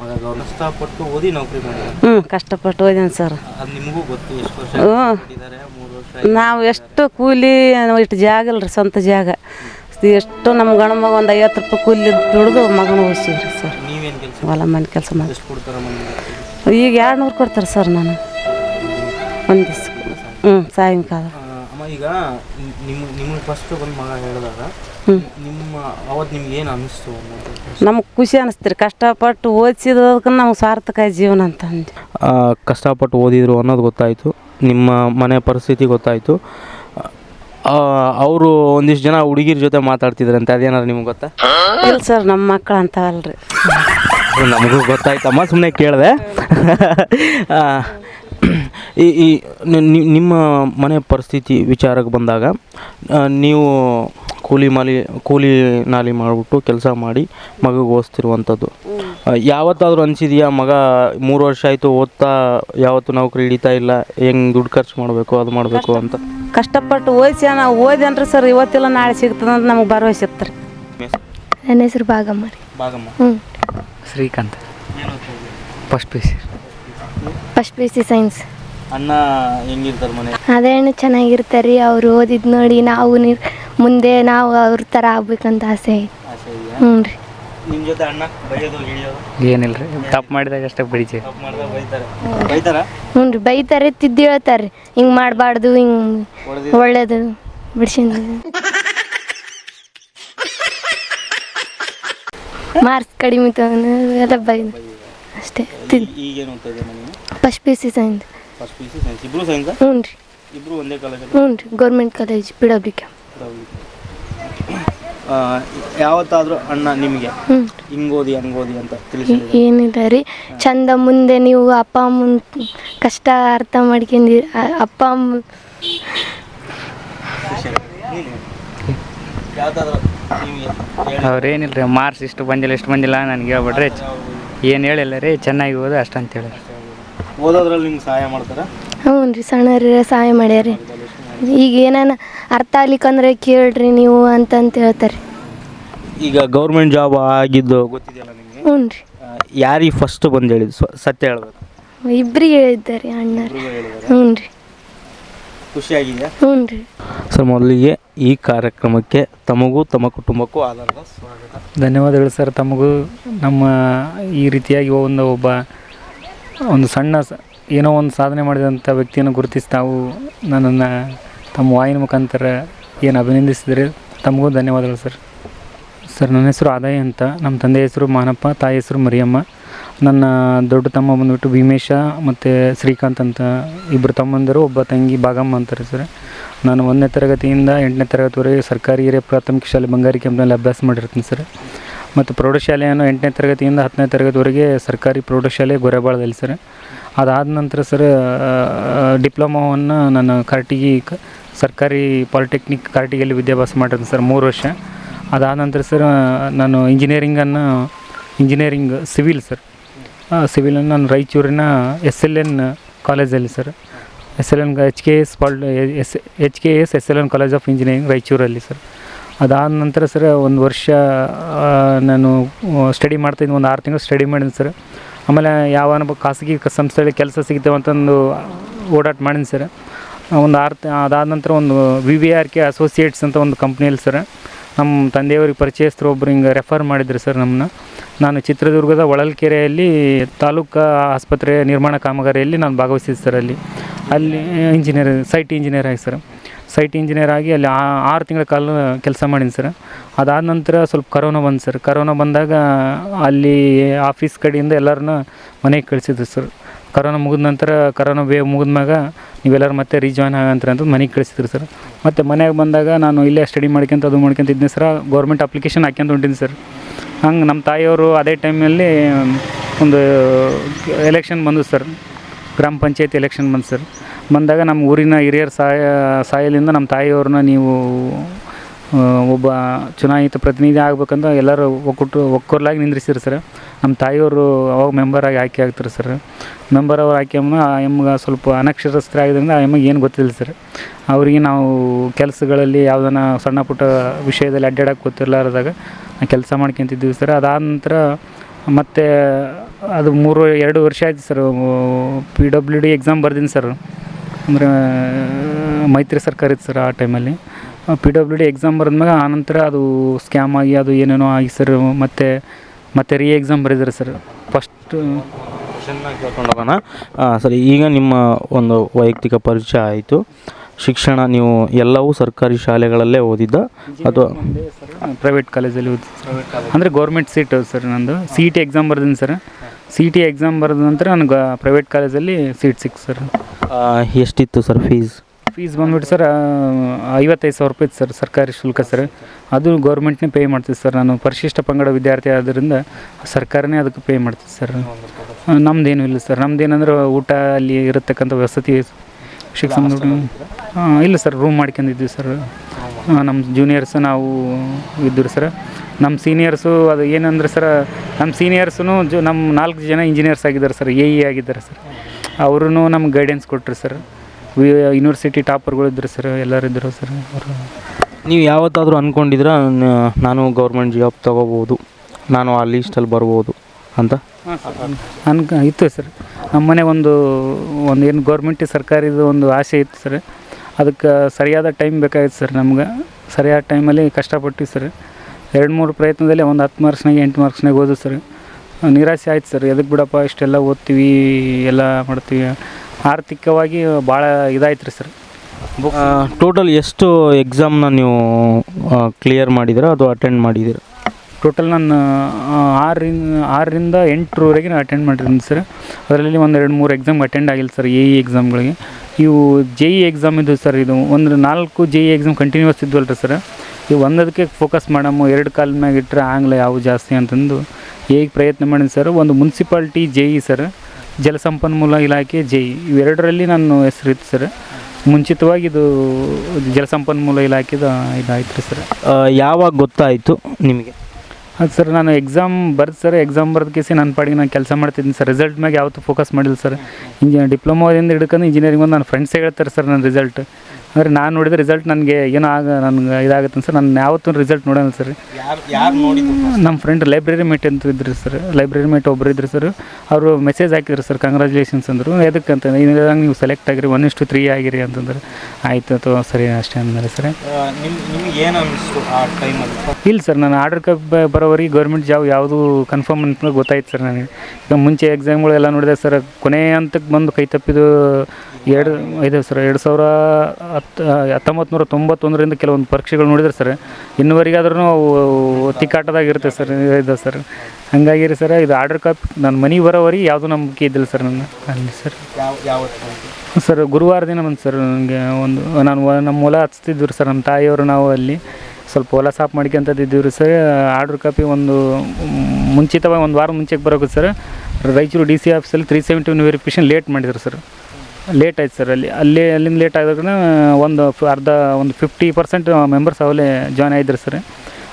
ಮಗ ಅವ್ರು ಕಷ್ಟಪಟ್ಟು ಓದಿ ನೌಕರಿ ಮಾಡಿದ್ದಾರೆ ಹ್ಞೂ ಕಷ್ಟಪಟ್ಟು ಓದ್ಯಾನ ಸರ್. ಅದು ನಿಮಗೂ ಗೊತ್ತು ಎಷ್ಟು ವರ್ಷ ಹ್ಞೂ ಮೂರು ವರ್ಷ ನಾವು ಎಷ್ಟು ಕೂಲಿ ಇಷ್ಟು ಜಾಗ ಅಲ್ರಿ ಸ್ವಂತ ಜಾಗ. ಎಷ್ಟು ನಮ್ಮ ಗಣ ಮಗ ಒಂದು ಐವತ್ತು ರೂಪಾಯಿ ಕೂಲಿ ದುಡ್ದು ಮಗನ ಉಳಿಸಿದ್ರಿ ಸರ್. ಹೊಲ ಮನೆ ಕೆಲಸ ಮಾಡಿ ಈಗ ಎರಡು ನೂರು ಕೊಡ್ತಾರೆ ಸರ್ ನಾನು. ಒಂದು ದಿವ್ಸ ಹ್ಞೂ ಸಾಯಂಕಾಲ. ಅಮ್ಮ ಈಗ ನಿಮ್ಮ ನಿಮಗೆ ಫಸ್ಟ್ ಬಂದು ಮಗ ಹೇಳಿದಾಗ ನಿಮ್ಮ ಅವತ್ತು ನಿಮ್ಗೆ ಏನು ಅನಿಸ್ತು ನಮಗೆ ಖುಷಿ ಅನಿಸ್ತೀರಿ ಕಷ್ಟಪಟ್ಟು ಓದಿಸಿದಕ್ಕೆ ನಮ್ಗೆ ಸಾರ್ಥಕ ಜೀವನ ಅಂತ ಕಷ್ಟಪಟ್ಟು ಓದಿದ್ರು ಅನ್ನೋದು ಗೊತ್ತಾಯಿತು. ನಿಮ್ಮ ಮನೆ ಪರಿಸ್ಥಿತಿ ಗೊತ್ತಾಯಿತು. ಅವರು ಒಂದಿಷ್ಟು ಜನ ಹುಡುಗಿರ ಜೊತೆ ಮಾತಾಡ್ತಿದ್ರಂತೆ ಅದೇನಾದ್ರು ನಿಮ್ಗೆ ಗೊತ್ತಾ? ಇಲ್ಲ ಸರ್ ನಮ್ಮ ಮಕ್ಕಳು ಅಂತ ಅಲ್ರಿ ನಮಗೂ ಗೊತ್ತಾಯ್ತಮ್ಮ ಸುಮ್ಮನೆ ಕೇಳಿದೆ. ಈ ಈ ನಿ- ನಿಮ್ಮ ಮನೆ ಪರಿಸ್ಥಿತಿ ವಿಚಾರಕ್ಕೆ ಬಂದಾಗ ಆ, ನೀವು ಕೂಲಿ ಮಾಲಿ ಕೂಲಿ ನಾಲಿ ಮಾಡಿಬಿಟ್ಟು ಕೆಲಸ ಮಾಡಿ ಮಗಗೆ ಓದ್ತಿರುವಂಥದ್ದು ಯಾವತ್ತಾದರೂ ಅನಿಸಿದೆಯಾ ಮಗ ಮೂರು ವರ್ಷ ಆಯಿತು ಓದ್ತಾ ಯಾವತ್ತು ನೌಕರಿ ಹಿಡಿತಾ ಇಲ್ಲ ಹೆಂಗೆ ದುಡ್ಡು ಖರ್ಚು ಮಾಡಬೇಕು ಅದು ಮಾಡಬೇಕು ಅಂತ? ಕಷ್ಟಪಟ್ಟು ಓದಿಸಿ ನಾವು ಓದ್ಯಾನ್ರಿ ಸರ್ ಇವತ್ತಿಲ್ಲ ನಾಳೆ ಸಿಗ್ತದೆ ಅಂತ ನಮ್ಗೆ ಭರವಸೆ ಇತ್ತು ರೀ ನನ್ನ ಹೆಸರು ಭಾಗಮ್ಮ ರೀ. ಭಾಗಮ್ಮ. ಹ್ಞೂ. Srikanth. First P C first P C science ಅಣ್ಣ ಹೆಂಗಿರ್ತಾರೆ ಮನೆ? ಅದೇ ಅಣ್ಣ ಚೆನ್ನಾಗಿರ್ತಾರೆ ರೀ ಅವ್ರು ಓದಿದ್ದು ನೋಡಿ ನಾವು ನೀರು ಮುಂದೆ ನಾವು ಅವ್ರ ಥರ ಆಗ್ಬೇಕಂತ ಆಸೆ. ಹ್ಞೂ ರೀ. ನಿಮ್ಮ ಜೊತೆ ಅಣ್ಣ ಬೈಯೋದು ಹಿಡಿಯೋದು ಏನಿಲ್ಲ ರೀ ತಪ್ಪು ಮಾಡಿದಾಗ ಅಷ್ಟೇ ಬಡಿತೀವಿ ತಪ್ಪು ಮಾಡಿದಾಗ ಬೈತಾರೆ. ಬೈತಾರ? ಹ್ಞೂ ರೀ ಬೈತಾರೆ ತಿದ್ದಿ ಹೇಳ್ತಾರೆ ಹಿಂಗೆ ಮಾಡಬಾರ್ದು ಹಿಂಗೆ ಒಳ್ಳೇದು. ಬಿಡ್ಸಿಂದು ಮಾರ್ಕ್ಸ್ ಕಡಿಮೆ ತಗೊಂಡು ಎಲ್ಲ ಬೈ ಅಷ್ಟೇ ತಿದ್ ಈಗೇನು ಇದ್ದೆ ನೀವು? First P C science first P C science ಇಬ್ಬರು ಸೈನ್ಸ್ ಹ್ಞೂ ರೀ. ಇಬ್ಬರು ಒಂದೇ ಕಾಲೇಜ್ ಹ್ಞೂ ರೀ ಗೌರ್ಮೆಂಟ್ ಕಾಲೇಜ್ ಪಿ ಡಬ್ಲ್ಯೂ ಯಾವತ್ತಾದರೂ ಅಣ್ಣ ನಿಮಗೆ? ಹಿಂಗೋದಿ ಹಂಗೋದಿ ಅಂತ ಏನಿದೆ ಏನಿಲ್ಲ ರೀ. ಚಂದ ಮುಂದೆ ನೀವು ಅಪ್ಪ ಅಮ್ಮನ ಕಷ್ಟ ಅರ್ಥ ಮಾಡ್ಕೊಂಡಿ ಅಪ್ಪ ಅಮ್ಮ. ಅವ್ರೇನಿಲ್ಲ ರೀ ಮಾರ್ಕ್ಸ್ ಇಷ್ಟು ಬಂದಿಲ್ಲ ಇಷ್ಟು ಬಂದಿಲ್ಲ ನನಗೆ ಹೇಳ್ಬಿಡ್ರಿ ಏನು ಹೇಳಿಲ್ಲ ರೀ ಚೆನ್ನಾಗಿ ಓದು ಅಷ್ಟಂತ ಹೇಳಿ. ಓದೋದ್ರಲ್ಲಿ ನಿಮ್ಗೆ ಸಹಾಯ ಮಾಡ್ತಾರ? ಹ್ಞೂ ರೀ ಸಣ್ಣ ಸಹಾಯ ಮಾಡ್ಯಾರಿ ಈಗ ಏನಾನ ಅರ್ಥ ಆಗ್ಲಿಕ್ಕಂದ್ರೆ ಕೇಳ್ರಿ ನೀವು ಅಂತಂತ ಹೇಳ್ತಾರೆ. ಈಗ ಗೌರ್ಮೆಂಟ್ ಜಾಬ್ ಆಗಿದ್ದು ಗೊತ್ತಿದೆಯಲ್ಲ ನಿಮಗೆ? ಹ್ಞೂ ರೀ. ಯಾರಿಗೆ ಫಸ್ಟ್ ಬಂದು ಹೇಳಿದ್ದು? ಸ್ವ- ಸತ್ಯ ಹೇಳ್ಬೇಕು. ಇಬ್ರಿಗೆ ಹೇಳಿದ್ದಾರೆ ಅಣ್ಣರು ಹ್ಞೂ ರೀ. ಖುಷಿಯಾಗಿದೆಯಾ? ಹ್ಞೂ ರೀ. ಸರ್ ಮೊದಲಿಗೆ ಈ ಕಾರ್ಯಕ್ರಮಕ್ಕೆ ತಮಗೂ ತಮ್ಮ ಕುಟುಂಬಕ್ಕೂ ಆಧಾರದ ಸ್ವಾಗತ. ಧನ್ಯವಾದಗಳು ಸರ್. ತಮಗೂ ನಮ್ಮ ಈ ರೀತಿಯಾಗಿ ಒಂದು ಒಬ್ಬ ಒಂದು ಸಣ್ಣ ಸ- ಏನೋ ಒಂದು ಸಾಧನೆ ಮಾಡಿದಂಥ ವ್ಯಕ್ತಿಯನ್ನು ಗುರುತಿಸಿ ತಾವು ನನ್ನನ್ನು ತಮ್ಮ ವಾಯಿನ ಮುಖಾಂತರ ಏನು ಅಭಿನಂದಿಸಿದರೆ ತಮಗೂ ಧನ್ಯವಾದಗಳು ಸರ್. ಸರ್, ನನ್ನ ಹೆಸರು ಆದಾಯ ಅಂತ. ನಮ್ಮ ತಂದೆ ಹೆಸರು ಮಾನಪ್ಪ, ತಾಯಿ ಹೆಸರು ಮರಿಯಮ್ಮ. ನನ್ನ ದೊಡ್ಡ ತಮ್ಮ ಬಂದುಬಿಟ್ಟು ಭೀಮೇಶ ಮತ್ತು ಶ್ರೀಕಾಂತ್ ಅಂತ ಇಬ್ಬರು ತಮ್ಮಂದರು, ಒಬ್ಬ ತಂಗಿ ಭಾಗಮ್ಮ ಅಂತಾರೆ ಸರ್. ನಾನು ಒಂದನೇ ತರಗತಿಯಿಂದ ಎಂಟನೇ ತರಗತಿವರೆಗೆ ಸರ್ಕಾರಿ ಹಿರಿಯ ಪ್ರಾಥಮಿಕ ಶಾಲೆ ಬಂಗಾರಿ ಕೆಂಪ್ನಲ್ಲಿ ಅಭ್ಯಾಸ ಮಾಡಿರ್ತೀನಿ ಸರ್. ಮತ್ತು ಪ್ರೌಢಶಾಲೆಯನ್ನು ಎಂಟನೇ ತರಗತಿಯಿಂದ ಹತ್ತನೇ ತರಗತಿವರೆಗೆ ಸರ್ಕಾರಿ ಪ್ರೌಢಶಾಲೆ ಗೊರೆಬಾಳದಲ್ಲಿ ಸರ್. ಅದಾದ ನಂತರ ಸರ್ ಡಿಪ್ಲೊಮೋವನ್ನು ನಾನು ಕಾರ್ಟಿಗಿ ಸರ್ಕಾರಿ ಪಾಲಿಟೆಕ್ನಿಕ್ ಕಾರ್ಟಿಗೆಯಲ್ಲಿ ವಿದ್ಯಾಭ್ಯಾಸ ಮಾಡಿದ್ದೆ ಸರ್ ಮೂರು ವರ್ಷ. ಅದಾದ ನಂತರ ಸರ್ ನಾನು ಇಂಜಿನಿಯರಿಂಗನ್ನು ಇಂಜಿನಿಯರಿಂಗ್ ಸಿವಿಲ್ ಸರ್. ಸಿವಿಲನ್ನು ನಾನು ರಾಯಚೂರಿನ ಎಸ್ ಎಲ್ ಎನ್ ಕಾಲೇಜಲ್ಲಿ sir. S L N H K S Pal, S H K S S L N college of engineering ರಾಯಚೂರಲ್ಲಿ sir. ಅದಾದ ನಂತರ ಸರ್, ಒಂದು ವರ್ಷ ನಾನು ಸ್ಟಡಿ ಮಾಡ್ತಿದ್ದೆ ಒಂದು ಆರು ತಿಂಗಳು ಸ್ಟಡಿ ಮಾಡಿದ್ದೀನಿ ಸರ್. ಆಮೇಲೆ ಯಾವ ಖಾಸಗಿ ಸಂಸ್ಥೆಗಳಿಗೆ ಕೆಲಸ ಸಿಗ್ತೇವೆ ಅಂತಂದು ಓಡಾಟ ಮಾಡಿನಿ ಸರ್. ಒಂದು ಆರು ಅದಾದ ನಂತರ ಒಂದು V V R K associates ಅಂತ ಒಂದು ಕಂಪ್ನಿಯಲ್ಲಿ ಸರ್ ನಮ್ಮ ತಂದೆಯವ್ರಿಗೆ ಪರಿಚಯಸ್ಥರು ಒಬ್ರು ಹಿಂಗೆ ರೆಫರ್ ಮಾಡಿದ್ರು ಸರ್ ನಮ್ಮನ್ನ. ನಾನು ಚಿತ್ರದುರ್ಗದ ಒಳಲ್ಕೆರೆಯಲ್ಲಿ ತಾಲೂಕು ಆಸ್ಪತ್ರೆ ನಿರ್ಮಾಣ ಕಾಮಗಾರಿಯಲ್ಲಿ ನಾನು ಭಾಗವಹಿಸಿದ್ದೆ ಸರ್ ಅಲ್ಲಿ. ಅಲ್ಲಿ ಇಂಜಿನಿಯರ್ ಸೈಟ್ ಇಂಜಿನಿಯರ್ ಆಗಿ ಸರ್ ಸೈಟ್ ಇಂಜಿನಿಯರ್ ಆಗಿ ಅಲ್ಲಿ ಆರು ತಿಂಗಳ ಕಾಲ ಕೆಲಸ ಮಾಡೀನಿ ಸರ್ ಅದಾದ ನಂತರ ಸ್ವಲ್ಪ ಕರೋನಾ ಬಂದು ಸರ್ ಕರೋನಾ ಬಂದಾಗ ಅಲ್ಲಿ ಆಫೀಸ್ ಕಡೆಯಿಂದ ಎಲ್ಲರನ್ನ ಮನೆಗೆ ಕಳಿಸಿದ್ರು ಸರ್ ಕರೋನಾ ಮುಗಿದ ನಂತರ ಕರೋನಾ ವೇವ್ ಮುಗಿದ್ಮ್ಯಾಗ ನೀವೆಲ್ಲರೂ ಮತ್ತೆ ರೀಜಾಯ್ನ್ ಆಗಂತಾರೆ ಅಂತ ಮನೆಗೆ ಕಳಿಸ್ತೀರಿ ಸರ್ ಮತ್ತು ಮನೆಗೆ ಬಂದಾಗ ನಾನು ಇಲ್ಲೇ ಸ್ಟಡಿ ಮಾಡ್ಕೊಂತ ಅದು ಮಾಡ್ಕೊಂತ ಇದ್ದೆ ಸರ್ ಗೌರ್ಮೆಂಟ್ ಅಪ್ಲಿಕೇಶನ್ ಹಾಕ್ಯಂತ ಹೊಂಟಿದ್ದೆ ಸರ್ ಹಂಗೆ ನಮ್ಮ ತಾಯಿಯವರು ಅದೇ ಟೈಮಲ್ಲಿ ಒಂದು ಎಲೆಕ್ಷನ್ ಬಂದು ಸರ್ ಗ್ರಾಮ ಪಂಚಾಯತ್ ಎಲೆಕ್ಷನ್ ಬಂದು ಸರ್ ಬಂದಾಗ ನಮ್ಮ ಊರಿನ ಹಿರಿಯರ ಸಹಾಯ, ಸಹಾಯದಿಂದ ನಮ್ಮ ತಾಯಿಯವ್ರನ್ನ ನೀವು ಒಬ್ಬ ಚುನಾಯಿತ ಪ್ರತಿನಿಧಿ ಆಗ್ಬೇಕಂದ್ರೆ ಎಲ್ಲರೂ ಒಕ್ಕೂಟ ಒಕ್ಕೊರ್ಲಾಗಿ ನಿಂದ್ರಿಸಿರು ಸರ್. ನಮ್ಮ ತಾಯಿಯವರು ಅವಾಗ ಮೆಂಬರಾಗಿ ಆಯ್ಕೆ ಆಗ್ತಾರೆ ಸರ್. ಮೆಂಬರ್ ಅವ್ರು ಆಯ್ಕೆ ಆ ಎಮ್ಮಗೆ ಸ್ವಲ್ಪ ಅನಕ್ಷರಸ್ಥರಾಗಿದ್ದರಿಂದ ಆ ಎಮ್ಮಗೆ ಏನು ಗೊತ್ತಿಲ್ಲ ಸರ್. ಅವರಿಗೆ ನಾವು ಕೆಲಸಗಳಲ್ಲಿ ಯಾವುದನ್ನ ಸಣ್ಣ ಪುಟ್ಟ ವಿಷಯದಲ್ಲಿ ಅಡ್ಡಾಡಕ್ಕೆ ಗೊತ್ತಿರಲಾರ್ದಾಗ ಕೆಲಸ ಮಾಡ್ಕೊಂತಿದ್ದೀವಿ ಸರ್. ಅದಾದ ನಂತರ ಮತ್ತು ಅದು ಮೂರು, ಎರಡು ವರ್ಷ ಆಯ್ತು sir. P W D exam ಬರ್ದೀನಿ sir. ಅಂದರೆ ಮೈತ್ರಿ ಸರ್ಕಾರ ಇತ್ತು ಸರ್ ಆ ಟೈಮಲ್ಲಿ ಪಿ ಡಬ್ಲ್ಯೂ ಡಿ ಎಕ್ಸಾಮ್ ಬರೆದ್ಮ್ಯಾಗ ಆನಂತರ ಅದು ಸ್ಕ್ಯಾಮ್ ಆಗಿ ಅದು ಏನೇನೋ ಆಗಿ ಸರ್ ಮತ್ತು ಮತ್ತೆ ರೀ ಎಕ್ಸಾಮ್ ಬರೆದಿರಿ ಸರ್ ಫಸ್ಟ್ ಚೆನ್ನಾಗಿ ಕೇಳ್ಕೊಂಡು ಹೋಗೋಣ. ಸರಿ ಈಗ ನಿಮ್ಮ ಒಂದು ವೈಯಕ್ತಿಕ ಪರಿಚಯ ಆಯಿತು. ಶಿಕ್ಷಣ ನೀವು ಎಲ್ಲವೂ ಸರ್ಕಾರಿ ಶಾಲೆಗಳಲ್ಲೇ ಓದಿದ್ದ ಅಥವಾ? ಪ್ರೈವೇಟ್ ಕಾಲೇಜಲ್ಲಿ ಓದಿದ್ದು ಅಂದರೆ ಗೌರ್ಮೆಂಟ್ ಸೀಟ್ ಸರ್ ನಂದು. C E T exam ಬರ್ದೀನಿ sir C E T exam ಬರೆದ ನಂತರ ನನಗೆ ಪ್ರೈವೇಟ್ ಕಾಲೇಜಲ್ಲಿ ಸೀಟ್ ಸಿಕ್ತು ಸರ್ ಎಷ್ಟಿತ್ತು ಸರ್ ಫೀಸ್ ಫೀಸ್ ಬಂದ್ಬಿಟ್ಟು ಸರ್ ಐವತ್ತೈದು ಸಾವಿರ ರೂಪಾಯಿ ಸರ್ ಸರ್ಕಾರಿ ಶುಲ್ಕ ಸರ್. ಅದು ಗೌರ್ಮೆಂಟ್ನೇ ಪೇ ಮಾಡ್ತೀವಿ ಸರ್. ನಾನು ಪರಿಶಿಷ್ಟ ಪಂಗಡ ವಿದ್ಯಾರ್ಥಿ ಆದ್ದರಿಂದ ಸರ್ಕಾರನೇ ಅದಕ್ಕೆ ಪೇ ಮಾಡ್ತೀವಿ ಸರ್. ನಮ್ದೇನು ಇಲ್ಲ ಸರ್. ನಮ್ದೇನಂದ್ರೆ ಊಟ ಅಲ್ಲಿ ಇರತಕ್ಕಂಥ ವಸತಿ ಶಿಕ್ಷಣ ಹಾಂ ಇಲ್ಲ ಸರ್ ರೂಮ್ ಮಾಡ್ಕೊಂಡಿದ್ವಿ ಸರ್. ನಮ್ಮ ಜೂನಿಯರ್ಸ್ ನಾವು ಇದ್ದರು ಸರ್. ನಮ್ಮ ಸೀನಿಯರ್ಸು ಅದು ಏನಂದ್ರೆ ಸರ್ ನಮ್ಮ ಸೀನಿಯರ್ಸೂ ಜು ನಮ್ಮ ನಾಲ್ಕು ಜನ ಇಂಜಿನಿಯರ್ಸ್ ಆಗಿದ್ದಾರೆ ಸರ್ ಎ ಇ ಆಗಿದ್ದಾರೆ ಸರ್. ಅವರು ನಮ್ಗೆ ಗೈಡೆನ್ಸ್ ಕೊಟ್ಟರು ಸರ್. ಯೂನಿವರ್ಸಿಟಿ ಟಾಪರ್ಗಳು ಇದ್ದರು ಸರ್ ಎಲ್ಲರೂ ಇದ್ದರು ಸರ್ ಅವರು. ನೀವು ಯಾವತ್ತಾದರೂ ಅಂದ್ಕೊಂಡಿದ್ರ ನಾನು ಗೌರ್ಮೆಂಟ್ ಜಾಬ್ ತೊಗೋಬೋದು. ನಾನು ಆ ಲೀಸ್ಟಲ್ಲಿ ಬರ್ಬೋದು ಅಂತ? ಅನ್ಕ ಇತ್ತು ಸರ್ ನಮ್ಮ ಮನೆ ಒಂದು ಒಂದು ಏನು ಗೌರ್ಮೆಂಟ್ ಸರ್ಕಾರಿದು ಒಂದು ಆಸೆ ಇತ್ತು ಸರ್ ಅದಕ್ಕೆ ಸರಿಯಾದ ಟೈಮ್ ಬೇಕಾಗಿತ್ತು ಸರ್ ನಮ್ಗೆ. ಸರಿಯಾದ ಟೈಮಲ್ಲಿ ಕಷ್ಟಪಟ್ಟು ಸರ್ ಎರಡು ಮೂರು ಪ್ರಯತ್ನದಲ್ಲಿ ಒಂದು ಹತ್ತು ಮಾರ್ಕ್ಸ್ನಾಗೆ ಎಂಟು ಮಾರ್ಕ್ಸ್ನಾಗೆ ಓದು ಸರ್ ನಿರಾಸೆ ಆಯ್ತು ಸರ್ ಎದಕ್ಕೆ ಬಿಡಪ್ಪ? ಇಷ್ಟೆಲ್ಲ ಓದ್ತೀವಿ ಎಲ್ಲ ಮಾಡ್ತೀವಿ. ಆರ್ಥಿಕವಾಗಿ ಭಾಳ ಇದಾಯ್ತು ರೀ ಸರ್ ಟೋಟಲ್ ಎಷ್ಟು ಎಕ್ಸಾಮ್ನ ನೀವು ಕ್ಲಿಯರ್ ಮಾಡಿದ್ದೀರಾ ಅಥವಾ ಅಟೆಂಡ್ ಮಾಡಿದ್ದೀರಾ ಟೋಟಲ್ ನಾನು ಆರರಿಂದ ಆರರಿಂದ ಎಂಟರವರೆಗೆ ನಾನು ಅಟೆಂಡ್ ಮಾಡಿದ್ದೀನಿ ಸರ್. ಅದರಲ್ಲಿ ಒಂದು ಎರಡು ಮೂರು ಎಕ್ಸಾಮ್ ಅಟೆಂಡ್ ಆಗಿಲ್ಲ ಸರ್ ಎ ಇ ಎಕ್ಸಾಮ್ಗಳಿಗೆ ಇವು ಜೆ ಇ ಎಕ್ಸಾಮ್ ಇದ್ದು ಸರ್ ಇದು ಒಂದು ನಾಲ್ಕು ಜೆ ಇ ಎಕ್ಸಾಮ್ ಕಂಟಿನ್ಯೂಸ್ ಇದ್ವಲ್ಲ ರೀ ಸರ್. ಇವು ಒಂದದಕ್ಕೆ ಫೋಕಸ್ ಮಾಡಮ್ಮ ಎರಡು ಕಾಲ ಮ್ಯಾಗ ಇಟ್ಟರೆ ಆಂಗ್ಲ ಯಾವ ಜಾಸ್ತಿ ಅಂತಂದು. ಹೇಗೆ ಪ್ರಯತ್ನ ಮಾಡೀನಿ ಸರ್. ಒಂದು ಮುನ್ಸಿಪಾಲ್ಟಿ ಜೆ ಇ ಸರ್. ಜಲಸಂಪನ್ಮೂಲ ಇಲಾಖೆ ಜೆ ಇ ಇವೆರಡರಲ್ಲಿ ನಾನು ಹೆಸರಿತ್ತು ಸರ್. ಮುಂಚಿತವಾಗಿ ಇದು ಜಲಸಂಪನ್ಮೂಲ ಇಲಾಖೆದು ಇದಾಯ್ತು ರೀ ಸರ್ ಯಾವಾಗ ಗೊತ್ತಾಯಿತು ನಿಮಗೆ? ಹಾಂ ಸರ್ ನಾನು ಎಕ್ಸಾಮ್ ಬರ್ದು ಸರ್ ಎಕ್ಸಾಮ್ ಬರ್ದಕ್ಕೆ ಕೇಸಿ ನನ್ನ ಪಾಡಿಗೆ ನಾನು ಕೆಲಸ ಮಾಡ್ತಿದ್ದೀನಿ ಸರ್. ರಿಸಲ್ಟ್ ಮ್ಯಾಗೆ ಯಾವತ್ತೂ ಫೋಕಸ್ ಮಾಡಿಲ್ಲ ಸರ್. ಇಂಜಿನಿಯರ್ ಡಿಪ್ಲೊಮಾದಿಂದ ಹಿಡ್ಕೊಂಡು ಇಂಜಿನಿಯರಿಂಗ್ ಒಂದು ನನ್ನ ಫ್ರೆಂಡ್ಸೇ ಹೇಳ್ತಾರೆ ಸರ್ ನನ್ನ ರಿಸಲ್ಟ್ ಅಂದರೆ ನಾನು ನೋಡಿದ ರಿಸಲ್ಟ್ ನನಗೆ ಏನೋ ಆಗ ನನಗೆ ಇದಾಗುತ್ತೆ ಸರ್ ನಾನು ಯಾವತ್ತೂ ರಿಸಲ್ಟ್ ನೋಡೋಣ ಸರ್ ನಮ್ಮ ಫ್ರೆಂಡ್ ಲೈಬ್ರರಿ ಮೇಟ್ ಅಂತ ಇದ್ರು ಸರ್ ಲೈಬ್ರರಿ ಮೇಟ್ ಒಬ್ಬರು ಇದ್ರು ಸರ್ ಅವರು ಮೆಸೇಜ್ ಹಾಕಿದ್ರು ಸರ್ ಕಂಗ್ರ್ಯಾಚುಲೇಷನ್ಸ್ ಅಂದರು. ಎದಕ್ಕೆ ಅಂತ ನೀವು ಸೆಲೆಕ್ಟ್ ಆಗಿರಿ. ಒನ್ ಇಷ್ಟು ತ್ರೀ ಆಗಿರಿ ಅಂತಂದ್ರೆ. ಆಯ್ತು ಅಥವಾ ಸರಿ ಅಷ್ಟೇ ಅಂದರೆ ಸರ್ ನಿಮ್ಗೆ ಏನು ಅನ್ನಿಸ್ತು ಆ ಟೈಮಲ್ಲಿ ಇಲ್ಲ ಸರ್ ನಾನು ಆರ್ಡರ್ ಕಪ್ ಬರೋವರೆಗೆ ಗೌರ್ಮೆಂಟ್ ಜಾಬ್ ಯಾವುದು ಕನ್ಫರ್ಮ್ ಅಂತ ಗೊತ್ತಾಯ್ತು ಸರ್ ನನಗೆ. ಈಗ ಮುಂಚೆ ಎಕ್ಸಾಮ್ಗಳೆಲ್ಲ ನೋಡಿದೆ ಸರ್ ಕೊನೆ ಹಂತಕ್ಕೆ ಬಂದು ಕೈ ತಪ್ಪಿದ್ದು ಎರಡು ಇದೆ ಸರ್ ಎರಡು ಸಾವಿರ ಹತ್ತು ಹತ್ತೊಂಬತ್ತು ನೂರ ತೊಂಬತ್ತೊಂದರಿಂದ ಕೆಲವೊಂದು ಪರೀಕ್ಷೆಗಳು ನೋಡಿದ್ರೆ ಸರ್ ಇನ್ನುವರೆಗಾದ್ರೂ ಅವು ತಿಕ್ಕಾಟದಾಗ ಇರುತ್ತೆ ಸರ್ ಇದೆ ಸರ್. ಹಂಗಾಗಿ ರೀ ಸರ್ ಇದು ಆರ್ಡರ್ ಕಾಪಿ ನನ್ನ ಮನೆಗೆ ಬರೋವರೆಗೆ ಯಾವುದೂ ನಂಬಿಕೆ ಇದ್ದಿಲ್ಲ ಸರ್ ನನ್ನ. ಅಲ್ಲಿ ಸರ್. ಸರ್ ಗುರುವಾರ ದಿನ ಬಂತು ಸರ್ ನನಗೆ ಒಂದು ನಾನು ನಮ್ಮ ಹೊಲ ಹಚ್ತಿದ್ವಿ ರೀ ಸರ್ ನಮ್ಮ ತಾಯಿಯವರು ನಾವು ಅಲ್ಲಿ. ಸ್ವಲ್ಪ ಹೊಲ ಸಾಫ್ ಮಾಡ್ಕೊಂತದಿದ್ದೀವಿ ರೀ ಸರ್. ಆರ್ಡ್ರ್ ಕಾಪಿ ಒಂದು ಮುಂಚಿತವಾಗಿ ಒಂದು ವಾರ ಮುಂಚೆಗೆ ಬರೋಕೆ ಸರ್ ರಾಯಚೂರು ಡಿ ಸಿ ಆಫೀಸಲ್ಲಿ three seventy one verification late ಮಾಡಿದ್ರು ಸರ್. ಲೇಟ್ ಆಯ್ತು ಸರ್ ಅಲ್ಲಿ ಅಲ್ಲಿ, ಅಲ್ಲಿಂದ ಲೇಟ್ ಆದಾಗ ಒಂದು ಅರ್ಧ, ಒಂದು ಫಿಫ್ಟಿ ಪರ್ಸೆಂಟ್ ಮೆಂಬರ್ಸ್ ಅವಲೇ ಜಾಯ್ನ್ ಆಗಿದ್ರು ಸರ್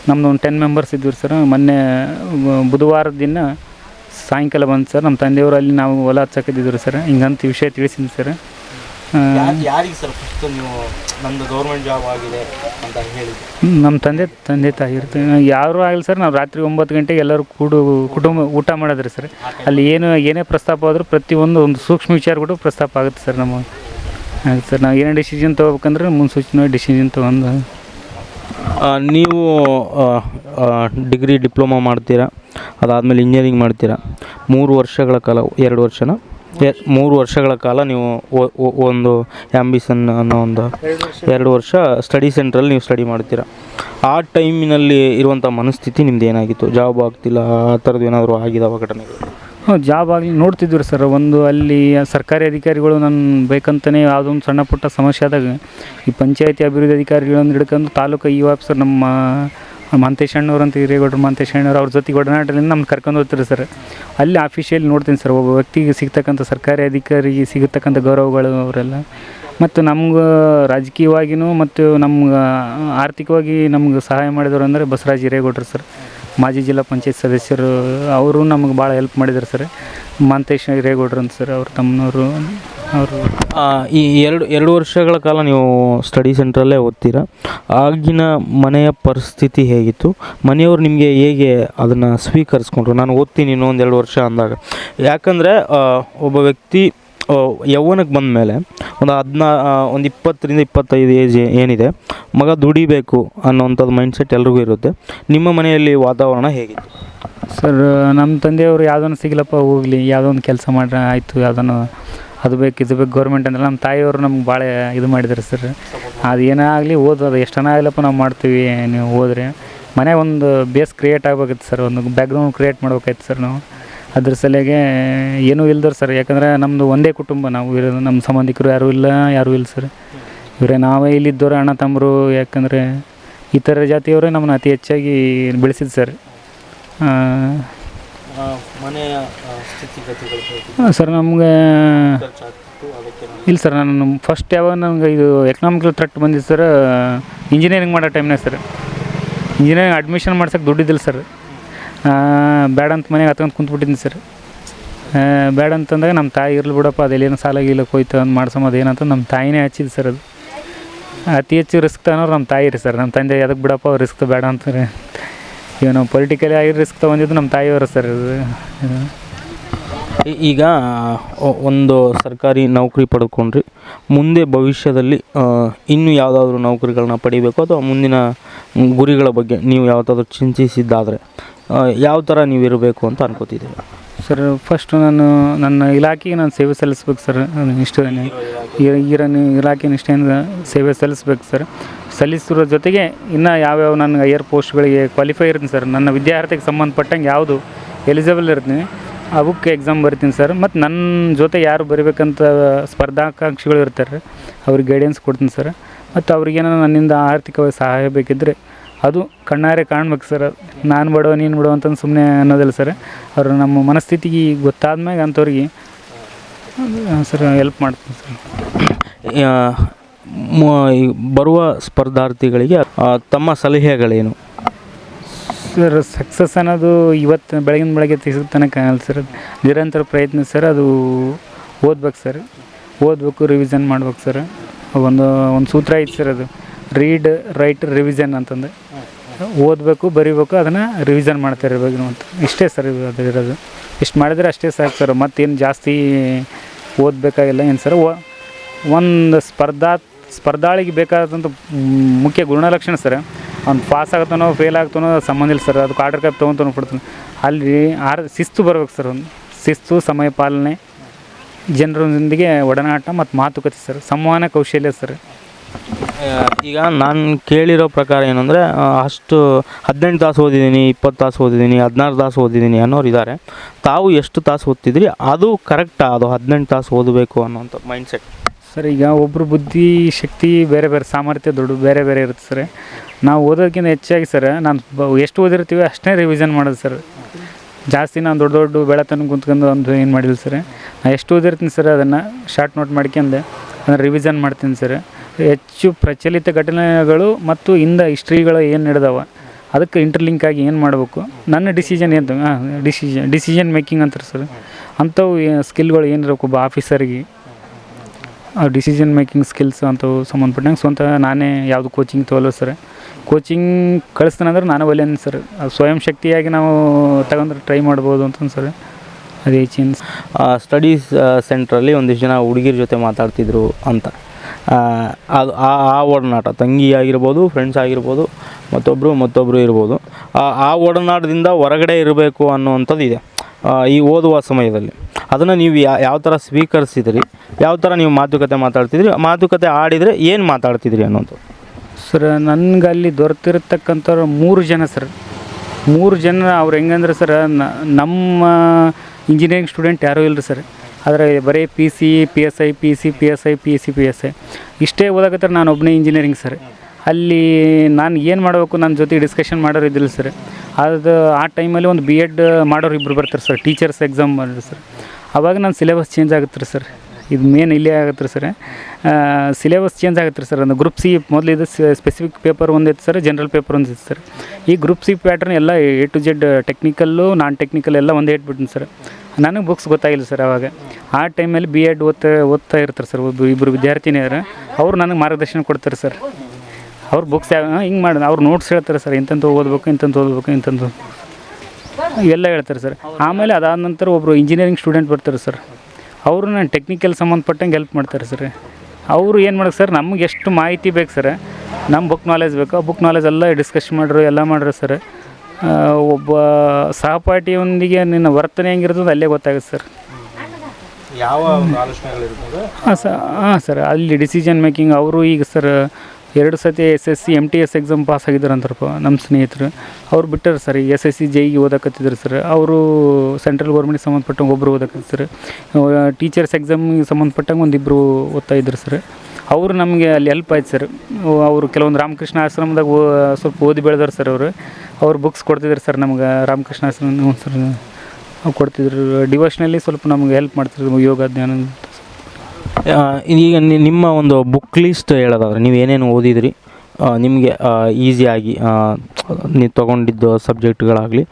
ನಮ್ಮದು ಒಂದು ಟೆನ್ ಮೆಂಬರ್ಸ್ ಇದ್ವಿ ಸರ್ ಮೊನ್ನೆ ಬುಧವಾರದ ದಿನ ಸಾಯಂಕಾಲ ಬಂದು ಸರ್ ನಮ್ಮ ತಂದೆಯವರು ಅಲ್ಲಿ ನಾವು ಹೊಲ ಹಚ್ಚಕ್ಕಿದ್ದಿದ್ರು ಸರ್ ಹಿಂಗಂತ ವಿಷಯ ತಿಳಿಸಿದ್ವಿ ಸರ್ ಯಾರಿಗೆ ಸರ್ ಫಸ್ಟ್ ನೀವು ನಮ್ಮದು ಗೌರ್ಮೆಂಟ್ ಜಾಬ್ ಆಗಿದೆ ಅಂತ ಹೇಳಿ ನಮ್ಮ ತಂದೆ ತಂದೆ ತಾಯಿ ಇರ್ತೀವಿ ಯಾರು ಆಗಲಿ ಸರ್. ನಾವು ರಾತ್ರಿ ಒಂಬತ್ತು ಗಂಟೆಗೆ ಎಲ್ಲರೂ ಕೂಡು ಕುಟುಂಬ ಊಟ ಮಾಡಿದ್ರಿ ಸರ್. ಅಲ್ಲಿ ಏನು ಏನೇ ಪ್ರಸ್ತಾಪ ಆದರೂ ಪ್ರತಿಯೊಂದು ಒಂದು ಸೂಕ್ಷ್ಮ ವಿಚಾರ ಕೂಡ ಪ್ರಸ್ತಾಪ ಆಗುತ್ತೆ ಸರ್ ನಮ್ಮ ಆಗುತ್ತೆ ಸರ್. ನಾವು ಏನೇ ಡಿಸಿಷನ್ ತೊಗೋಬೇಕಂದ್ರೆ ಮುನ್ಸೂಚನೆ ಡಿಸಿಷನ್ ತೊಗೊಂಡು. ನೀವು ಡಿಗ್ರಿ ಡಿಪ್ಲೊಮಾ ಮಾಡ್ತೀರಾ? ಅದಾದಮೇಲೆ ಇಂಜಿನಿಯರಿಂಗ್ ಮಾಡ್ತೀರಾ? ಮೂರು ವರ್ಷಗಳ ಕಾಲ ಎರಡು ವರ್ಷನ? ಮೂರು ವರ್ಷಗಳ ಕಾಲ ನೀವು ಒಂದು ಆ್ಯಂಬಿಷನ್ ಅನ್ನೋ ಒಂದು ಎರಡು ವರ್ಷ ಸ್ಟಡಿ ಸೆಂಟ್ರಲ್ಲಿ ನೀವು ಸ್ಟಡಿ ಮಾಡ್ತೀರಾ. ಆ ಟೈಮಿನಲ್ಲಿ ಇರುವಂಥ ಮನಸ್ಥಿತಿ ನಿಮ್ದು ಏನಾಗಿತ್ತು? ಜಾಬ್ ಆಗ್ತಿಲ್ಲ, ಆ ಥರದ್ದು ಏನಾದರೂ ಆಗಿದಾವ ಘಟನೆಗಳು? ಹ್ಞೂ ಜಾಬ್ ಆಗಲಿ ನೋಡ್ತಿದ್ರು ಸರ್, ಒಂದು ಅಲ್ಲಿ ಸರ್ಕಾರಿ ಅಧಿಕಾರಿಗಳು ನಾನು ಬೇಕಂತಲೇ ಯಾವುದೊಂದು ಸಣ್ಣ ಪುಟ್ಟ ಸಮಸ್ಯೆ ಆದಾಗ ಈ ಪಂಚಾಯತಿ ಅಭಿವೃದ್ಧಿ ಅಧಿಕಾರಿಗಳನ್ನು ಹಿಡ್ಕೊಂಡು ತಾಲೂಕು ಇ ಆಫೀಸರ್ ನಮ್ಮ ಮಂತೇಶ್ ಅಣ್ಣವ್ರು ಅಂತ ಹಿರೇಗೌಡರು, ಮಂತೇಶ್ ಅಣ್ಣವ್ರು ಅವ್ರ ಜೊತೆಗೆ ಒಡನಾಟದಿಂದ ನಮ್ಗೆ ಕರ್ಕೊಂಡು ಹೋಗ್ತಾರೆ ಸರ್ ಅಲ್ಲಿ ಆಫೀಷಿಯಲ್ ನೋಡ್ತೀನಿ ಸರ್ ಒಬ್ಬ ವ್ಯಕ್ತಿಗೆ ಸಿಗ್ತಕ್ಕಂಥ ಸರ್ಕಾರಿ ಅಧಿಕಾರಿಗೆ ಸಿಗತಕ್ಕಂಥ ಗೌರವಗಳು ಅವರೆಲ್ಲ. ಮತ್ತು ನಮ್ಗೆ ರಾಜಕೀಯವಾಗಿಯೂ ಮತ್ತು ನಮ್ಗೆ ಆರ್ಥಿಕವಾಗಿ ನಮ್ಗೆ ಸಹಾಯ ಮಾಡಿದವರು ಅಂದರೆ ಬಸವರಾಜ್ ಹಿರೇಗೌಡರು ಸರ್ ಮಾಜಿ ಜಿಲ್ಲಾ ಪಂಚಾಯತ್ ಸದಸ್ಯರು, ಅವರು ನಮಗೆ ಭಾಳ ಹೆಲ್ಪ್ ಮಾಡಿದ್ದಾರೆ ಸರ್ ಮಂತೇಶ್ ಹಿರೇಗೌಡರು ಅಂತ ಸರ್ ಅವ್ರ ತಮ್ಮನವರು. ಅವರು ಈ ಎರಡು ಎರಡು ವರ್ಷಗಳ ಕಾಲ ನೀವು ಸ್ಟಡಿ ಸೆಂಟ್ರಲ್ಲೇ ಓದ್ತೀರಾ? ಆಗಿನ ಮನೆಯ ಪರಿಸ್ಥಿತಿ ಹೇಗಿತ್ತು? ಮನೆಯವರು ನಿಮಗೆ ಹೇಗೆ ಅದನ್ನು ಸ್ವೀಕರಿಸ್ಕೊಂಡ್ರು? ನಾನು ಓದ್ತೀನಿ ಇನ್ನೊಂದು ಎರಡು ವರ್ಷ ಅಂದಾಗ. ಯಾಕಂದರೆ ಒಬ್ಬ ವ್ಯಕ್ತಿ ಯೌವನಕ್ಕೆ ಬಂದ ಮೇಲೆ ಒಂದು ಹದಿನಾ ಒಂದು ಇಪ್ಪತ್ತರಿಂದ ಇಪ್ಪತ್ತೈದು ಏಜ್ ಏನಿದೆ ಮಗ ದುಡಿಬೇಕು ಅನ್ನೋವಂಥದ್ದು ಮೈಂಡ್ಸೆಟ್ ಎಲ್ರಿಗೂ ಇರುತ್ತೆ. ನಿಮ್ಮ ಮನೆಯಲ್ಲಿ ವಾತಾವರಣ ಹೇಗಿತ್ತು? ಸರ್ ನಮ್ಮ ತಂದೆಯವರು ಯಾವುದನ್ನು ಸಿಗಲಪ್ಪ ಹೋಗಲಿ ಯಾವುದೋ ಒಂದು ಕೆಲಸ ಮಾಡ್ರೆ ಆಯಿತು ಯಾವುದನ್ನು ಅದು ಬೇಕು, ಇದು ಬೇಕು ಗೌರ್ಮೆಂಟ್ ಅಂದ್ರೆ ನಮ್ಮ ತಾಯಿಯವರು ನಮ್ಗೆ ಭಾಳ ಇದು ಮಾಡಿದ್ರು ಸರ್. ಅದು ಏನೇ ಆಗಲಿ ಓದೋದು ಎಷ್ಟನ ಆಗಲಪ್ಪ ನಾವು ಮಾಡ್ತೀವಿ ನೀವು ಹೋದ್ರೆ. ಮನೆ ಒಂದು ಬೇಸ್ ಕ್ರಿಯೇಟ್ ಆಗ್ಬೇಕಿತ್ತು ಸರ್, ಒಂದು ಬ್ಯಾಕ್ಗ್ರೌಂಡ್ ಕ್ರಿಯೇಟ್ ಮಾಡ್ಬೇಕಾಯ್ತು ಸರ್ ನಾವು. ಅದ್ರ ಸಲಿಗೆ ಏನೂ ಇಲ್ದರು ಸರ್, ಯಾಕಂದರೆ ನಮ್ಮದು ಒಂದೇ ಕುಟುಂಬ ನಾವು, ಇರೋದು ನಮ್ಮ ಸಂಬಂಧಿಕರು ಯಾರೂ ಇಲ್ಲ ಯಾರೂ ಇಲ್ಲ ಸರ್. ಇವರೇ ನಾವೇ ಇಲ್ಲಿದ್ದವರು, ಅಣ್ಣ ತಮ್ಮರು, ಯಾಕಂದರೆ ಇತರ ಜಾತಿಯವರೇ ನಮ್ಮನ್ನ ಅತಿ ಹೆಚ್ಚಾಗಿ ಬೆಳೆಸಿದ್ದು ಸರ್. ಮನೆಯ ಸ್ಥಿತಿಗತಿಗಳು ಹಾಂ ಸರ್ ನಮಗೆ ಇಲ್ಲ ಸರ್ ನಾನು ಫಸ್ಟ್ ಯಾವಾಗ ನನಗೆ ಇದು ಎಕನಾಮಿಕಲ್ ಥ್ರೆಟ್ ಬಂದಿದೆ ಸರ್ ಇಂಜಿನಿಯರಿಂಗ್ ಮಾಡೋ ಟೈಮ್ನಾಗ ಸರ್. ಇಂಜಿನಿಯರಿಂಗ್ ಅಡ್ಮಿಷನ್ ಮಾಡ್ಸೋಕೆ ದುಡ್ಡಿದ್ದಿಲ್ಲ ಸರ್. ಬೇಡ ಅಂತ ಮನೆಗೆ ಹತ್ಕೊಂಡು ಕುಂತ್ಬಿಟ್ಟಿದ್ದೀನಿ ಸರ್. ಬೇಡ ಅಂತಂದಾಗ ನಮ್ಮ ತಾಯಿ ಇರಲಿ ಬಿಡಪ್ಪ ಅದೆಲ್ಲೇನು ಸಾಲ ಗೀಲಕ್ಕೆ ಹೋಯ್ತು ಅಂತ ಮಾಡ್ಸೋದು ಏನಂತ ನಮ್ಮ ತಾಯಿನೇ ಹಚ್ಚಿದ್ದು ಸರ್ ಅದು. ಅತಿ ಹೆಚ್ಚು ರಿಸ್ಕ್ ತಗೋರು ನಮ್ಮ ತಾಯಿ ರೀ ಸರ್. ನಮ್ಮ ತಂದೆ ಅದಕ್ಕೆ ಬಿಡಪ್ಪ ರಿಸ್ಕ್ ಬೇಡ ಅಂತಾರೆ. ಈಗ ನಾವು ಪೊಲಿಟಿಕಲಿ ಆಗಿ ರಿಸ್ಕ್ ತೊಗೊಂಡಿದ್ದು ನಮ್ಮ ತಾಯಿಯವರು ಸರ್ ಇದು. ಈಗ ಒಂದು ಸರ್ಕಾರಿ ನೌಕರಿ ಪಡ್ಕೊಂಡ್ರಿ ಮುಂದೆ ಭವಿಷ್ಯದಲ್ಲಿ ಇನ್ನೂ ಯಾವುದಾದ್ರೂ ನೌಕರಿಗಳನ್ನ ಪಡಿಬೇಕು ಅಥವಾ ಮುಂದಿನ ಗುರಿಗಳ ಬಗ್ಗೆ ನೀವು ಯಾವುದಾದ್ರೂ ಚಿಂತಿಸಿದ್ದಾದರೆ ಯಾವ ಥರ ನೀವು ಇರಬೇಕು ಅಂತ ಅನ್ಕೋತಿದ್ದೀರಿ ಸರ್ ಫಸ್ಟು ನಾನು ನನ್ನ ಇಲಾಖೆಗೆ ನಾನು ಸೇವೆ ಸಲ್ಲಿಸ್ಬೇಕು ಸರ್ ಇಷ್ಟು ಈರನ್ನು ಇಲಾಖೆ ನಿಷ್ಠೆಯಿಂದ ಸೇವೆ ಸಲ್ಲಿಸ್ಬೇಕು ಸರ್. ಸಲ್ಲಿಸಿರೋ ಜೊತೆಗೆ ಇನ್ನು ಯಾವ್ಯಾವ ನನ್ನ ಏರ್ ಪೋಸ್ಟ್ಗಳಿಗೆ ಕ್ವಾಲಿಫೈ ಇರ್ತೀನಿ ಸರ್. ನನ್ನ ವಿದ್ಯಾರ್ಥಿಗೆ ಸಂಬಂಧಪಟ್ಟಂಗೆ ಯಾವುದು ಎಲಿಜಿಬಲ್ ಇರ್ತೀನಿ, ಅವಕ್ಕೆ ಎಕ್ಸಾಮ್ ಬರ್ತೀನಿ ಸರ್. ಮತ್ತು ನನ್ನ ಜೊತೆ ಯಾರು ಬರಿಬೇಕಂತ ಸ್ಪರ್ಧಾಕಾಂಕ್ಷಿಗಳು ಇರ್ತಾರೆ, ಅವ್ರಿಗೆ ಗೈಡೆನ್ಸ್ ಕೊಡ್ತೀನಿ ಸರ್. ಮತ್ತು ಅವ್ರಿಗೇನೋ ನನ್ನಿಂದ ಆರ್ಥಿಕವಾಗಿ ಸಹಾಯ ಬೇಕಿದ್ದರೆ ಅದು ಕಣ್ಣಾರೆ ಕಾಣ್ಬೇಕು ಸರ್. ನಾನು ಬಡವ ನೀನು ಬಿಡೋ ಅಂತಂದು ಸುಮ್ಮನೆ ಅನ್ನೋದಿಲ್ಲ ಸರ್. ಅವರು ನಮ್ಮ ಮನಸ್ಥಿತಿಗೆ ಗೊತ್ತಾದ್ಮ್ಯಾಗ ಅಂಥವ್ರಿಗೆ ಸರ್ ಹೆಲ್ಪ್ ಮಾಡ್ತೀನಿ ಸರ್. ಬರುವ ಸ್ಪರ್ಧಾರ್ಥಿಗಳಿಗೆ ತಮ್ಮ ಸಲಹೆಗಳೇನು? ಸರ್ ಸಕ್ಸಸ್ ಅನ್ನೋದು ಇವತ್ತು ಬೆಳಗಿನ ಬೆಳಗ್ಗೆ ತೆಗೆದ ತನಕ ಆಗಲ್ಲ ಸರ್. ನಿರಂತರ ಪ್ರಯತ್ನ ಸರ್ ಅದು ಓದ್ಬೇಕು ಸರ್. ಓದಬೇಕು ರಿವಿಷನ್ ಮಾಡ್ಬೇಕು ಸರ್. ಒಂದು ಒಂದು ಸೂತ್ರ ಐತೆ ಸರ್ ಅದು. ರೀಡ್ ರೈಟ್ ರಿವಿಷನ್ ಅಂತಂದು. ಓದಬೇಕು, ಬರಿಬೇಕು, ಅದನ್ನು ರಿವಿಷನ್ ಮಾಡ್ತಾ ಇರಬೇಕು ಅಂತ ಇಷ್ಟೇ ಸರ್ ಅದು ಇರೋದು. ಇಷ್ಟು ಮಾಡಿದರೆ ಅಷ್ಟೇ ಸಾಕು ಸರ್. ಮತ್ತೇನು ಜಾಸ್ತಿ ಓದಬೇಕಾಗಿಲ್ಲ ಏನು ಸರ್? ಒಂದು ಸ್ಪರ್ಧಾ ಸ್ಪರ್ಧಾಳಿಗೆ ಬೇಕಾದಂಥ ಮುಖ್ಯ ಗುಣಲಕ್ಷಣ ಸರ್. ಅವ್ನು ಪಾಸ್ ಆಗ್ತಾನೋ ಫೇಲ್ ಆಗ್ತಾನೋ ಸಂಬಂಧ ಇಲ್ಲ ಸರ್. ಅದು ಆರ್ಡರ್ ಕಪ್ ತೊಗೊತಾನೋ ಕೊಡ್ತಾನೆ. ಅಲ್ಲಿ ಆರ್ ಶಿಸ್ತು ಬರ್ಬೇಕು ಸರ್ ಒಂದು ಶಿಸ್ತು, ಸಮಯ ಪಾಲನೆ, ಜನರೊಂದಿಗೆ ಒಡನಾಟ ಮತ್ತು ಮಾತುಕತೆ ಸರ್. ಸಂವಹನ ಕೌಶಲ್ಯ ಸರ್. ಈಗ ನಾನು ಕೇಳಿರೋ ಪ್ರಕಾರ ಏನಂದರೆ ಅಷ್ಟು ಹದಿನೆಂಟು ತಾಸು ಓದಿದ್ದೀನಿ, ಇಪ್ಪತ್ತು ತಾಸು ಓದಿದ್ದೀನಿ, ಹದಿನಾರು ತಾಸು ಓದಿದ್ದೀನಿ ಅನ್ನೋರು ಇದ್ದಾರೆ ತಾವು ಎಷ್ಟು ತಾಸು ಓದ್ತಿದ್ರಿ? ಅದು ಕರೆಕ್ಟಾ ಅದು ಹದಿನೆಂಟು ತಾಸು ಓದಬೇಕು ಅನ್ನೋಂಥ ಮೈಂಡ್ಸೆಟ್ ಸರ್, ಈಗ ಒಬ್ಬರು ಬುದ್ಧಿ, ಶಕ್ತಿ ಬೇರೆ ಬೇರೆ, ಸಾಮರ್ಥ್ಯ ದೊಡ್ಡ ಬೇರೆ ಬೇರೆ ಇರುತ್ತೆ ಸರ್. ನಾವು ಓದೋದಕ್ಕಿಂತ ಹೆಚ್ಚಾಗಿ ಸರ್, ನಾನು ಎಷ್ಟು ಓದಿರ್ತೀವಿ ಅಷ್ಟೇ ರಿವಿಷನ್ ಮಾಡೋದು ಸರ್. ಜಾಸ್ತಿ ನಾನು ದೊಡ್ಡ ದೊಡ್ಡ ಬೆಳತನ ಕುಂತ್ಕೊಂಡು ಒಂದು ಏನು ಮಾಡಿಲ್ಲ ಸರ್. ನಾನು ಎಷ್ಟು ಓದಿರ್ತೀನಿ ಸರ್ ಅದನ್ನು ಶಾರ್ಟ್ ನೋಟ್ ಮಾಡ್ಕೊಂಡೆ, ಅದನ್ನು ರಿವಿಷನ್ ಮಾಡ್ತೀನಿ ಸರ್. ಹೆಚ್ಚು ಪ್ರಚಲಿತ ಘಟನೆಗಳು ಮತ್ತು ಇಂದ ಹಿಸ್ಟ್ರಿಗಳು ಏನು ನಡೆದವ, ಅದಕ್ಕೆ ಇಂಟರ್ಲಿಂಕ್ ಆಗಿ ಏನು ಮಾಡಬೇಕು? ನನ್ನ ಡಿಸಿಷನ್ ಏನು ಹಾಂ ಡಿಸಿಷನ್ ಡಿಸಿಷನ್ ಮೇಕಿಂಗ್ ಅಂತಾರೆ ಸರ್ ಅಂಥವು ಸ್ಕಿಲ್ಗಳು ಏನಿರಬೇಕು ಒಬ್ಬ ಆಫೀಸರಿಗೆ ಆ ಡಿಸಿಷನ್ ಮೇಕಿಂಗ್ ಸ್ಕಿಲ್ಸ್ ಅಂಥವು ಸಂಬಂಧಪಟ್ಟಂಗೆ. ಸ್ವಂತ ನಾನೇ ಯಾವುದು ಕೋಚಿಂಗ್ ತೊಗೊಲ್ಲ ಸರ್ ಕೋಚಿಂಗ್ ಕಳಿಸ್ತಾನಂದ್ರೆ ನಾನು ಒಲ್ಲೇನು ಸರ್ ಸ್ವಯಂ ಶಕ್ತಿಯಾಗಿ ನಾವು ತಗೊಂಡ್ರೆ ಟ್ರೈ ಮಾಡ್ಬೋದು ಅಂತಂದು ಸರ್ ಅದೇ ಚೇನ್ಸ್ ಸ್ಟಡೀಸ್ ಸೆಂಟ್ರಲ್ಲಿ ಒಂದಿಷ್ಟು ಜನ ಹುಡುಗಿರ ಜೊತೆ ಮಾತಾಡ್ತಿದ್ರು ಅಂತ. ಅದು ಆ ಆ ಒಡನಾಟ, ತಂಗಿ ಆಗಿರ್ಬೋದು ಫ್ರೆಂಡ್ಸ್ ಆಗಿರ್ಬೋದು ಮತ್ತೊಬ್ಬರು ಮತ್ತೊಬ್ಬರು ಇರ್ಬೋದು. ಆ ಒಡನಾಟದಿಂದ ಹೊರಗಡೆ ಇರಬೇಕು ಅನ್ನುವಂಥದ್ದು ಇದೆ. ಈ ಓದುವ ಸಮಯದಲ್ಲಿ. ಅದನ್ನು ನೀವು ಯಾವ ಥರ ಸ್ವೀಕರಿಸಿದ್ರಿ, ಯಾವ ಥರ ನೀವು ಮಾತುಕತೆ ಮಾತಾಡ್ತಿದ್ರಿ, ಮಾತುಕತೆ ಆಡಿದರೆ ಏನು ಮಾತಾಡ್ತಿದ್ರಿ ಅನ್ನೋದು. ಸರ್ ನನಗೆ ಅಲ್ಲಿ ದೊರೆತಿರ್ತಕ್ಕಂಥವ್ರು ಮೂರು ಜನ ಸರ್. ಮೂರು ಜನ ಅವ್ರು ಹೆಂಗಂದ್ರೆ ಸರ್ ನಮ್ಮ ಇಂಜಿನಿಯರಿಂಗ್ ಸ್ಟೂಡೆಂಟ್ ಯಾರೂ ಇಲ್ಲ ಸರ್. ಆದರೆ ಬರೀ P C P S I P C P S I P C P S I ಇಷ್ಟೇ ಓದಾಕತ್ತಾರೆ ನಾನು ಒಬ್ಬನೇ ಇಂಜಿನಿಯರಿಂಗ್ ಸರ್ ಅಲ್ಲಿ ನಾನು ಏನು ಮಾಡಬೇಕು ನನ್ನ ಜೊತೆ ಡಿಸ್ಕಷನ್ ಮಾಡೋರು ಇದ್ದಿಲ್ಲ ಸರ್ ಅದು ಆ ಟೈಮಲ್ಲಿ ಒಂದು ಬಿ ಎಡ್ ಮಾಡೋರು ಇಬ್ಬರು ಬರ್ತಾರೆ ಸರ್ ಟೀಚರ್ಸ್ ಎಕ್ಸಾಮ್ ಮಾಡಿದ್ರು ಸರ್ ಅವಾಗ ನನ್ನ ಸಿಲೆಬಸ್ ಚೇಂಜ್ ಆಗುತ್ತೆ ಸರ್ ಇದು ಮೇನ್ ಇಲ್ಲೇ ಆಗತ್ತೆ ರೀ ಸರ್. ಸಿಲೆಬಸ್ ಚೇಂಜ್ ಆಗುತ್ತೆ ರೀ ಸರ್. ಅಂದ್ರೆ ಗ್ರೂಪ್ ಸಿ ಮೊದಲು ಇದು ಸ್ಪೆಸಿಫಿಕ್ ಪೇಪರ್ ಒಂದಿತ್ತು ಸರ್ ಜನರಲ್ ಪೇಪರ್ ಒಂದಿತ್ತು ಸರ್. ಈ ಗ್ರೂಪ್ ಸಿ ಪ್ಯಾಟರ್ನ್ ಎಲ್ಲ A to Z technical non technical ಎಲ್ಲ ಒಂದೇ ಇಟ್ಬಿಟ್ಟಿನಿ ಸರ್. ನನಗೆ ಬುಕ್ಸ್ ಗೊತ್ತಾಗಿಲ್ಲ ಸರ್ ಅವಾಗ. ಆ ಟೈಮಲ್ಲಿ ಬಿ ಎಡ್ ಓದ್ತಾ ಓದ್ತಾ ಇರ್ತಾರೆ ಸರ್ ಒಬ್ಬರು ಇಬ್ಬರು ವಿದ್ಯಾರ್ಥಿನಿಯರು. ಅವ್ರು ನನಗೆ ಮಾರ್ಗದರ್ಶನ ಕೊಡ್ತಾರೆ ಸರ್. ಅವ್ರು ಬುಕ್ಸ್ ಹಿಂಗೆ ಮಾಡೋದು ಅವ್ರು ನೋಟ್ಸ್ ಹೇಳ್ತಾರೆ ಸರ್. ಇಂಥದ್ದು ಓದಬೇಕು ಇಂಥದ್ದು ಓದಬೇಕು ಇಂಥದ್ದು ಎಲ್ಲ ಹೇಳ್ತಾರೆ ಸರ್. ಆಮೇಲೆ ಅದಾದ ನಂತರ ಒಬ್ಬರು ಇಂಜಿನಿಯರಿಂಗ್ ಸ್ಟೂಡೆಂಟ್ ಬರ್ತಾರೆ ಸರ್. ಅವರು ನಾನು ಟೆಕ್ನಿಕಲ್ ಸಂಬಂಧಪಟ್ಟಂಗೆ ಹೆಲ್ಪ್ ಮಾಡ್ತಾರೆ ಸರ್ ಅವರು ಏನು ಮಾಡೋದು ಸರ್ ನಮ್ಗೆ ಎಷ್ಟು ಮಾಹಿತಿ ಬೇಕು ಸರ್ ನಮ್ಮ ಬುಕ್ ನಾಲೆಜ್ ಬೇಕು. ಆ ಬುಕ್ ನಾಲೆಜ್ ಎಲ್ಲ ಡಿಸ್ಕಸ್ ಮಾಡ್ರು ಎಲ್ಲ ಮಾಡ್ರು ಸರ್ ಒಬ್ಬ ಸಹಪಾಠಿಯೊಂದಿಗೆ ನಿನ್ನ ವರ್ತನೆ ಹೆಂಗಿರ್ತದೆ ಅಲ್ಲೇ ಗೊತ್ತಾಗುತ್ತೆ ಸರ್ ಯಾವ ಹಾಂ ಸರ್ ಹಾಂ ಸರ್ ಅಲ್ಲಿ ಡಿಸಿಷನ್ ಮೇಕಿಂಗ್ ಅವರು ಈಗ ಸರ್ ಎರಡು ಸತಿ S S C M T S exam pass ಆಗಿದ್ದಾರಂತಾರಪ್ಪ ನಮ್ಮ ಸ್ನೇಹಿತರು. ಅವ್ರು ಬಿಟ್ಟಾರೆ ಸರ್ ಎಸ್ ಎಸ್ ಸಿ ಜೈಗೆ ಓದಕತ್ತಿದ್ರು ಸರ್. ಅವರು ಸೆಂಟ್ರಲ್ ಗೌರ್ಮೆಂಟ್ಗೆ ಸಂಬಂಧಪಟ್ಟಂಗೆ ಒಬ್ಬರು ಓದಕತ್ತಿದ್ರು ಸರ್. ಟೀಚರ್ಸ್ ಎಕ್ಸಾಮಿಗೆ ಸಂಬಂಧಪಟ್ಟಂಗೆ ಒಂದಿಬ್ಬರು ಓದ್ತಾ ಇದ್ರು ಸರ್. ಅವರು ನಮಗೆ ಅಲ್ಲಿ ಹೆಲ್ಪ್ ಆಯ್ತು ಸರ್. ಅವರು ಕೆಲವೊಂದು ರಾಮಕೃಷ್ಣ ಆಶ್ರಮದಾಗ ಸ್ವಲ್ಪ ಓದಿ ಬೆಳೆದಾರೆ ಸರ್ ಅವರು. ಅವ್ರು ಬುಕ್ಸ್ ಕೊಡ್ತಿದ್ರು ಸರ್ ನಮ್ಗೆ, ರಾಮಕೃಷ್ಣ ಆಶ್ರಮ ಸರ್ ಕೊಡ್ತಿದ್ರು. ಡಿವೋಷ್ನಲ್ಲಿ ಸ್ವಲ್ಪ ನಮ್ಗೆ ಹೆಲ್ಪ್ ಮಾಡ್ತಿದ್ರು, ಯೋಗ, ಧ್ಯಾನ ಈಗ ನಿಮ್ಮ ಒಂದು ಬುಕ್ ಲಿಸ್ಟ್ ಹೇಳೋದಾದ್ರೆ ನೀವು ಏನೇನು ಓದಿದ್ರಿ? ನಿಮಗೆ ಈಸಿಯಾಗಿ ನೀವು ತೊಗೊಂಡಿದ್ದು ಸಬ್ಜೆಕ್ಟ್ಗಳಾಗಲಿ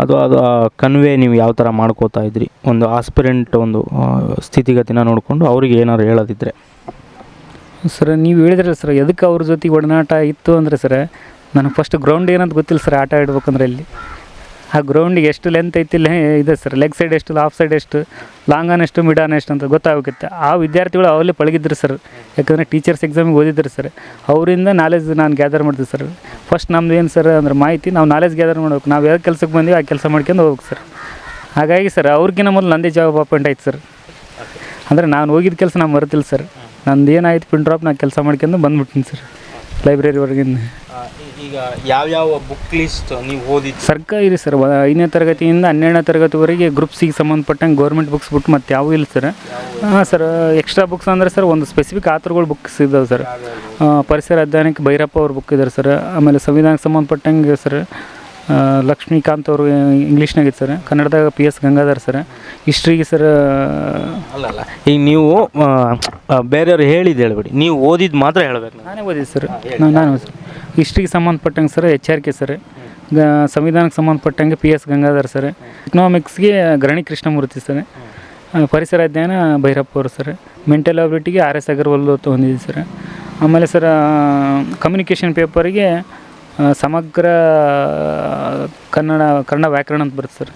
ಅಥವಾ ಅದು ಕನ್ವೇ ನೀವು ಯಾವ ಥರ ಮಾಡ್ಕೋತಾ ಇದ್ರಿ? ಒಂದು ಆಸ್ಪಿರೆಂಟ್ ಒಂದು ಸ್ಥಿತಿಗತಿನ ನೋಡಿಕೊಂಡು ಅವ್ರಿಗೆ ಏನಾದ್ರು ಹೇಳೋದಿದ್ರೆ. ಸರ್, ನೀವು ಹೇಳಿದ್ರೆ ಸರ್, ಎದಕ್ಕೆ ಅವ್ರ ಜೊತೆಗೆ ಒಡನಾಟ ಇತ್ತು ಅಂದರೆ ಸರ್, ನನಗೆ ಫಸ್ಟ್ ಗ್ರೌಂಡ್ ಏನಂತ ಗೊತ್ತಿಲ್ಲ ಸರ್, ಆಟ ಆಡ್ಬೇಕಂದ್ರೆ ಇಲ್ಲಿ ಆ ಗ್ರೌಂಡಿಗೆ ಎಷ್ಟು ಲೆಂತ್ ಐತಿ ಲೆ ಇದೆ ಸರ್ ಲೆಗ್ ಸೈಡ್ ಎಷ್ಟು ಆಫ್ ಸೈಡ್ ಎಷ್ಟು ಲಾಂಗ್ ಆನ್ ಎಷ್ಟು ಮಿಡ್ ಆನ್ ಎಷ್ಟು ಅಂತ ಗೊತ್ತಾಗುತ್ತೆ ಆ ವಿದ್ಯಾರ್ಥಿಗಳು ಅವಲ್ಲಿ ಪಳಗಿದ್ರು ಸರ್ ಯಾಕಂದರೆ ಟೀಚರ್ಸ್ ಎಕ್ಸಾಮಿಗೆ ಓದಿದ್ರು ಸರ್ ಅವರಿಂದ ನಾಲೆಜ್ ನಾನು ಗ್ಯಾದರ್ ಮಾಡ್ತೀವಿ ಸರ್ ಫಸ್ಟ್ ನಮ್ದು ಏನು ಸರ್ ಅಂದ್ರೆ ಮಾಹಿತಿ, ನಾವು ನಾಲೆಜ್ ಗ್ಯಾದರ್ ಮಾಡ್ಬೇಕು. ನಾವು ಯಾವ ಕೆಲಸಕ್ಕೆ ಬಂದಿವಿ, ಆ ಕೆಲಸ ಮಾಡ್ಕೊಂಡು ಹೋಗ್ಬೇಕು ಸರ್ ಹಾಗಾಗಿ ಸರ್ ಅವ್ರಿಗಿನ್ನ ಮೊದಲು ನಂದೇ ಜಾಬ್ ಅಪಾಯಿಂಟ್ ಆಯ್ತು ಸರ್ ಅಂದರೆ ನಾನು ಹೋಗಿದ್ದ ಕೆಲಸ ನಾನು ಮರೆತಿಲ್ಲ ಸರ್ ನಂದು ಏನಾಯ್ತು ಪಿನ್ ಡ್ರಾಪ್ ನಾನು ಕೆಲಸ ಮಾಡ್ಕೊಂಡು ಬಂದ್ಬಿಟ್ಟಿನಿ ಸರ್ ಲೈಬ್ರರಿವರೆಗಿಂದ. ಈಗ ಯಾವ್ಯಾವ ಬುಕ್ ಲಿಸ್ಟ್ ನೀವು ಓದಿದ್ದು ಸರ್ಕಾರಿ ಸರ್ ಐದನೇ ತರಗತಿಯಿಂದ ಹನ್ನೆರಡನೇ ತರಗತಿವರೆಗೆ ಗ್ರೂಪ್ ಸಿಗೆ ಸಂಬಂಧಪಟ್ಟಂಗೆ ಗೌರ್ಮೆಂಟ್ ಬುಕ್ಸ್ ಬಿಟ್ಟು ಮತ್ತೆ ಯಾವೂ ಇಲ್ಲ ಸರ್. ಹಾಂ ಸರ್ ಎಕ್ಸ್ಟ್ರಾ ಬುಕ್ಸ್ ಅಂದರೆ ಸರ್ ಒಂದು ಸ್ಪೆಸಿಫಿಕ್ ಆತರ್ಗಳು ಬುಕ್ಸ್ ಇದ್ದಾವೆ ಸರ್. ಪರಿಸರ ಅಧ್ಯಯನಕ್ಕೆ ಭೈರಪ್ಪ ಅವ್ರ ಬುಕ್ ಇದ್ದಾರೆ ಸರ್. ಆಮೇಲೆ ಸಂವಿಧಾನಕ್ಕೆ ಸಂಬಂಧಪಟ್ಟಂಗೆ ಸರ್ ಲಕ್ಷ್ಮೀಕಾಂತ್ ಅವರು ಇಂಗ್ಲೀಷ್ನಾಗ ಇತ್ತು ಸರ್ ಕನ್ನಡದಾಗ ಪಿ ಎಸ್ ಗಂಗಾಧರ್ ಸರ್. ಹಿಸ್ಟ್ರಿಗೆ ಸರ್ ಅಲ್ಲ ಈಗ ನೀವು ಬೇರೆಯವ್ರು ಹೇಳಿದ್ದು ಹೇಳ್ಬೇಡಿ. ನೀವು ಓದಿದ್ದು ಮಾತ್ರ ಹೇಳ್ಬೇಕು ನಾನೇ ಓದಿದ್ದು ಸರ್. ನಾನು ನಾನು ಸರ್ ಹಿಸ್ಟ್ರಿಗೆ ಸಂಬಂಧಪಟ್ಟಂಗೆ sir H R K sir. ಗ ಸಂವಿಧಾನಕ್ಕೆ ಸಂಬಂಧಪಟ್ಟಂಗೆ ಪಿ ಎಸ್ ಗಂಗಾಧರ್ ಸರ್. ಎಕನಾಮಿಕ್ಸ್ಗೆ ಗರಣಿ ಕೃಷ್ಣಮೂರ್ತಿ ಸರ್. ಪರಿಸರ ಅಧ್ಯಯನ ಭೈರಪ್ಪ ಅವರು ಸರ್. ಮೆಂಟಲ್ ಅಬಿಲಿಟಿಗೆ ಆರ್ ಎಸ್ ಅಗರ್ವಾಲ್ ಹೊಂದಿದ್ದೀವಿ ಸರ್. ಆಮೇಲೆ ಸರ್ ಕಮ್ಯುನಿಕೇಷನ್ ಪೇಪರಿಗೆ ಸಮಗ್ರ, ಕನ್ನಡ ಕನ್ನಡ ವ್ಯಾಕರಣ ಅಂತ ಬರುತ್ತೆ ಸರ್.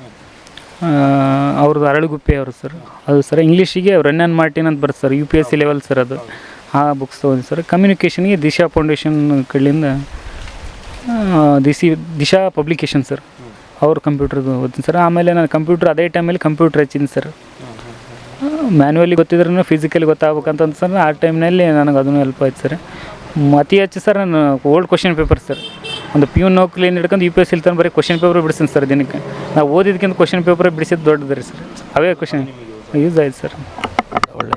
ಅವ್ರದ್ದು ಅರಳುಗುಪ್ಪೆ ಅವರು ಸರ್. ಅದು ಸರ್ ಇಂಗ್ಲೀಷಿಗೆ ರನ್ ಮಾರ್ಟಿನ್ ಅಂತ ಬರುತ್ತೆ sir U P S C level sir ಅದು. ಆ ಬುಕ್ಸ್ ತೊಗೊಂಡು ಸರ್. ಕಮ್ಯುನಿಕೇಷನ್ಗೆ ದಿಶಾ ಫೌಂಡೇಶನ್ ಕಡೆಯಿಂದ ದಿಸಿ, ದಿಶಾ ಪಬ್ಲಿಕೇಶನ್ ಸರ್. ಅವ್ರ ಕಂಪ್ಯೂಟ್ರದ್ದು ಓದ್ತೀನಿ ಸರ್. ಆಮೇಲೆ ನಾನು ಕಂಪ್ಯೂಟ್ರ್ ಅದೇ ಟೈಮಲ್ಲಿ ಕಂಪ್ಯೂಟ್ರ್ ಹಚ್ಚಿನಿ ಸರ್. ಮ್ಯಾನ್ಯಲಿ ಗೊತ್ತಿದ್ರೂ ಫಿಸಿಕಲಿ ಗೊತ್ತಾಗ್ಬೇಕಂತ ಸರ್, ಆ ಟೈಮ್ನಲ್ಲಿ ನನಗೆ ಅದನ್ನು ಹೆಲ್ಪ್ ಆಯ್ತು ಸರ್. ಅತಿ ಹೆಚ್ಚು ಸರ್ ನಾನು ಓಲ್ಡ್ ಕ್ವಶನ್ ಪೇಪರ್ ಸರ್. ಒಂದು ಪಿ ಯು ನೌಕರಿಯಿಂದ ಹಿಡ್ಕೊಂಡು ಯು ಪಿ ಎಸ್ ಸಿ ತನಕ ಬರೀ ಕ್ವಶನ್ ಪೇಪರ್ ಬಿಡಿಸ್ತೀನಿ ಸರ್ ದಿನಕ್ಕೆ. ನಾವು ಓದಿದ್ಕಿಂತ ಕ್ವಶನ್ ಪೇಪರ್ ಬಿಡಿಸಿದ್ದು ದೊಡ್ಡದು ರೀ ಸರ್. ಅವೇ ಕ್ವಶನ್ ಯೂಸ್ ಆಯ್ತು ಸರ್. ಒಳ್ಳೆ.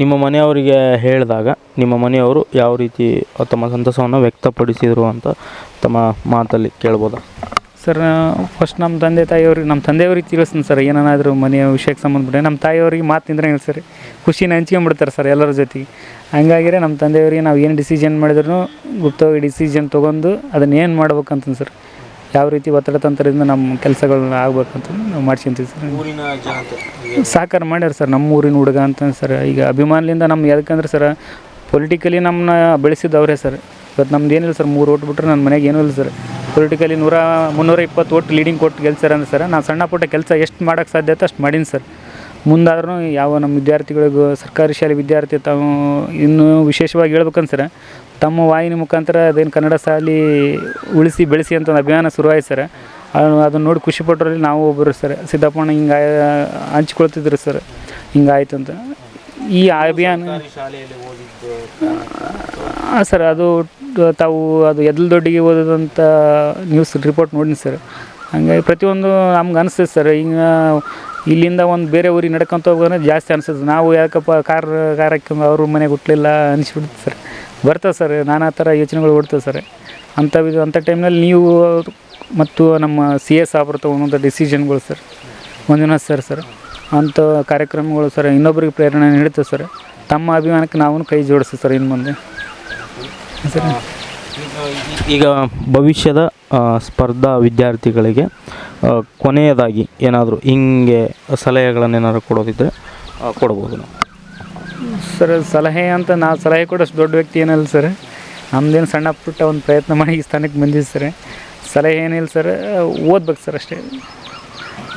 ನಿಮ್ಮ ಮನೆಯವರಿಗೆ ಹೇಳಿದಾಗ ನಿಮ್ಮ ಮನೆಯವರು ಯಾವ ರೀತಿ ತಮ್ಮ ಸಂತಸವನ್ನು ವ್ಯಕ್ತಪಡಿಸಿದರು ಅಂತ ತಮ್ಮ ಮಾತಲ್ಲಿ ಕೇಳ್ಬೋದಾ? ಸರ್ ಫಸ್ಟ್ ನಮ್ಮ ತಂದೆ ತಾಯಿಯವ್ರಿಗೆ ನಮ್ಮ ತಂದೆಯವ್ರಿಗೆ ತಿಳಿಸ್ತೀನಿ ಸರ್ ಏನಾದರೂ ಮನೆಯ ವಿಷಯಕ್ಕೆ ಸಂಬಂಧಪಟ್ಟೆ ನಮ್ಮ ತಾಯಿಯವ್ರಿಗೆ ಮಾತು ನಿಂದ್ರೆ ಸರ್ ಖುಷಿನ ಹಂಚ್ಕೊಂಡ್ಬಿಡ್ತಾರೆ ಸರ್ ಎಲ್ಲರ ಜೊತೆ ಹಂಗಾಗಿರೆ ನಮ್ಮ ತಂದೆಯವ್ರಿಗೆ ನಾವು ಏನು ಡಿಸಿಷನ್ ಮಾಡಿದ್ರು ಗುಪ್ತವಾಗಿ ಡಿಸಿಷನ್ ತೊಗೊಂಡು ಅದನ್ನು ಏನು ಮಾಡ್ಬೇಕಂತ ಸರ್ ಯಾವ ರೀತಿ ಒತ್ತಡ ತಂತ್ರದಿಂದ ನಮ್ಮ ಕೆಲಸಗಳನ್ನ ಆಗ್ಬೇಕಂತ ನಾವು ಮಾಡ್ಸ್ಕೊಂತೀವಿ ಸರ್. ಸಾಕಾರ ಮಾಡ್ಯಾರ ಸರ್ ನಮ್ಮ ಊರಿನ ಹುಡುಗ ಅಂತ ಸರ್ ಈಗ ಅಭಿಮಾನದಿಂದ ನಮ್ಮ ಯಾಕಂದ್ರೆ ಸರ್ ಪೊಲಿಟಿಕಲಿ ನಮ್ಮನ್ನ ಬೆಳೆಸಿದ್ದು ಅವರೇ ಸರ್. ಇವತ್ತು ನಮ್ದು ಏನಿಲ್ಲ ಸರ್ ಮೂರು ಓಟ್ ಬಿಟ್ರೆ ನನ್ನ ಮನೆಗೆ ಏನೂ ಇಲ್ಲ ಸರ್. ಪೊಲಿಟಿಕಲಿ ನೂರ ಮುನ್ನೂರ ಇಪ್ಪತ್ತು ಒಟ್ಟು ಲೀಡಿಂಗ್ ಕೊಟ್ಟು ಗೆಲ್ಸಾರ ಅಂದ್ರೆ ಸರ್, ನಾನು ಸಣ್ಣ ಪುಟ್ಟ ಕೆಲಸ ಎಷ್ಟು ಮಾಡೋಕ್ಕೆ ಸಾಧ್ಯತೆ ಅಷ್ಟು ಮಾಡೀನಿ ಸರ್. ಮುಂದಾದ್ರೂ ಯಾವ ನಮ್ಮ ವಿದ್ಯಾರ್ಥಿಗಳಿಗೂ, ಸರ್ಕಾರಿ ಶಾಲೆ ವಿದ್ಯಾರ್ಥಿ ತಾವು ಇನ್ನೂ ವಿಶೇಷವಾಗಿ ಹೇಳ್ಬೇಕಂತ ಸರ್, ತಮ್ಮ ವಾಹಿನಿ ಮುಖಾಂತರ ಅದೇನು ಕನ್ನಡ ಶಾಲೆ ಉಳಿಸಿ ಬೆಳೆಸಿ ಅಂತ ಒಂದು ಅಭಿಯಾನ ಶುರುವಾಯ್ತು ಸರ್. ಅದನ್ನು ನೋಡಿ ಖುಷಿ ಪಟ್ಟರಲ್ಲಿ ನಾವು ಒಬ್ಬರು ಸರ್, ಸಿದ್ದಪ್ಪಣ್ಣ ಹಿಂಗೆ ಹಂಚ್ಕೊಳ್ತಿದ್ರು ಸರ್ ಹಿಂಗಾಯ್ತು ಅಂತ. ಈ ಅಭಿಯಾನ ಶಾಲೆಯಲ್ಲಿ ಓದಿದ್ದು ಹಾಂ ಸರ್ ಅದು ತಾವು ಅದು ಎದ್ಲು ದೊಡ್ಡಿಗೆ ಓದಿದಂಥ ನ್ಯೂಸ್ ರಿಪೋರ್ಟ್ ನೋಡಿನಿ ಸರ್. ಹಂಗಾಗಿ ಪ್ರತಿಯೊಂದು ನಮ್ಗೆ ಅನಿಸ್ತದೆ ಸರ್ ಈಗ ಇಲ್ಲಿಂದ ಒಂದು ಬೇರೆ ಊರಿಗೆ ನಡ್ಕೊಂತ ಹೋಗೋದ್ರೆ ಜಾಸ್ತಿ ಅನಿಸ್ತದೆ. ನಾವು ಯಾಕಪ್ಪ ಕಾರ್ ಕಾರ್ ಹಾಕೊಂಡು ಅವ್ರ ಮನೆಗೆ ಹುಟ್ಟಲಿಲ್ಲ ಅನಿಸ್ಬಿಡುತ್ತೆ ಸರ್. ಬರ್ತದೆ ಸರ್ ನಾನಾ ಥರ ಯೋಚನೆಗಳು ಓಡ್ತದೆ ಸರ್. ಅಂಥವಿದು ಅಂಥ ಟೈಮ್ನಲ್ಲಿ ನೀವು ಮತ್ತು ನಮ್ಮ ಸಿ ಎಸ್ ಆಬ್ರ ತೊಗೊಂಡಂಥ ಡಿಸಿಷನ್ಗಳು ಸರ್. ಒಂದಿನ ಸರ್ ಸರ್. ಅಂಥ ಕಾರ್ಯಕ್ರಮಗಳು ಸರ್ ಇನ್ನೊಬ್ರಿಗೆ ಪ್ರೇರಣೆ ನೀಡುತ್ತೆ ಸರ್. ತಮ್ಮ ಅಭಿಮಾನಕ್ಕೆ ನಾವು ಕೈ ಜೋಡಿಸ್ತೀವಿ ಸರ್ ಇನ್ನು ಮುಂದೆ. ಸರ್. ಈಗ ಭವಿಷ್ಯದ ಸ್ಪರ್ಧಾ ವಿದ್ಯಾರ್ಥಿಗಳಿಗೆ ಕೊನೆಯದಾಗಿ ಏನಾದರೂ ಹಿಂಗೆ ಸಲಹೆಗಳನ್ನೇನಾದ್ರು ಕೊಡೋದಿದ್ದರೆ ಆ, ಕೊಡ್ಬೋದು ನಾವು. ಸರ್ ಸಲಹೆ ಅಂತ ನಾ ಸಲಹೆ ಕೊಡೋಷ್ಟು ದೊಡ್ಡ ವ್ಯಕ್ತಿ ಏನಲ್ಲ ಸರ್. ನಮ್ದೇನು ಸಣ್ಣ ಪುಟ್ಟ ಒಂದು ಪ್ರಯತ್ನ ಮಾಡಿ ಈ ಸ್ಥಾನಕ್ಕೆ ಬಂದಿದ್ದು ಸರ್. ಸಲಹೆ ಏನಿಲ್ಲ ಸರ್ ಓದ್ಬೇಕು ಸರ್ ಅಷ್ಟೇ.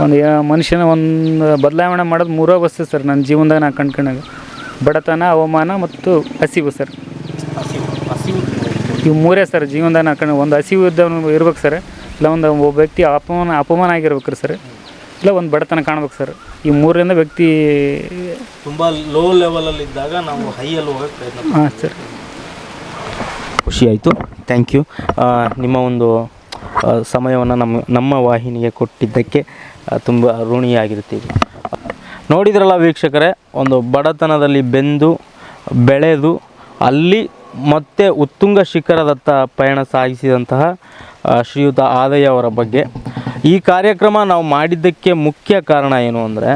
ಒಂದು ಮನುಷ್ಯನ ಒಂದು ಬದಲಾವಣೆ ಮಾಡೋದು ಮೂರೋ ವಸ್ತು ಸರ್ ನನ್ನ ಜೀವನದಾಗ ನಾನು ಕಂಡ್ಕೊಂಡಾಗ. ಬಡತನ ಅವಮಾನ ಮತ್ತು ಹಸಿವು ಸರ್. ಇವು ಮೂರೇ ಸರ್ ಜೀವನದಾಗ ನಾ ಕಣ್ ಒಂದು ಹಸಿವು ಇದ್ದವನು ಇರ್ಬೇಕು ಸರ್. ಇಲ್ಲ ಒಂದು ಒಬ್ಬ ವ್ಯಕ್ತಿ ಅಪಮಾನ ಅಪಮಾನ ಆಗಿರ್ಬೇಕು ಸರ್. ಇಲ್ಲ ಒಂದು ಬಡತನ ಕಾಣ್ಬೇಕು ಸರ್. ಈ ಮೂರರಿಂದ ವ್ಯಕ್ತಿ ತುಂಬ ಲೋ ಲೆವೆಲಲ್ಲಿ ಇದ್ದಾಗ ನಾವು ಹೈಯಲ್ಲಿ ಹೋಗೋಕ್ಕೆ ಪ್ರಯತ್ನ ಹಾಂ ಸರ್. ಖುಷಿ ಆಯಿತು. ಥ್ಯಾಂಕ್ ಯು ನಿಮ್ಮ ಒಂದು ಸಮಯವನ್ನು ನಮ್ಮ ನಮ್ಮ ವಾಹಿನಿಗೆ ಕೊಟ್ಟಿದ್ದಕ್ಕೆ ತುಂಬ ಋಣಿಯಾಗಿರ್ತೀವಿ ನೋಡಿದ್ರಲ್ಲ ವೀಕ್ಷಕರೇ, ಒಂದು ಬಡತನದಲ್ಲಿ ಬೆಂದು, ಬೆಳೆದು, ಅಲ್ಲಿ ಮತ್ತೆ ಉತ್ತುಂಗ ಶಿಖರದತ್ತ ಪಯಣ ಸಾಗಿಸಿದಂತಹ ಶ್ರೀಯುತ ಆದಯ್ಯ ಅವರ ಬಗ್ಗೆ. ಈ ಕಾರ್ಯಕ್ರಮ ನಾವು ಮಾಡಿದ್ದಕ್ಕೆ ಮುಖ್ಯ ಕಾರಣ ಏನು ಅಂದರೆ,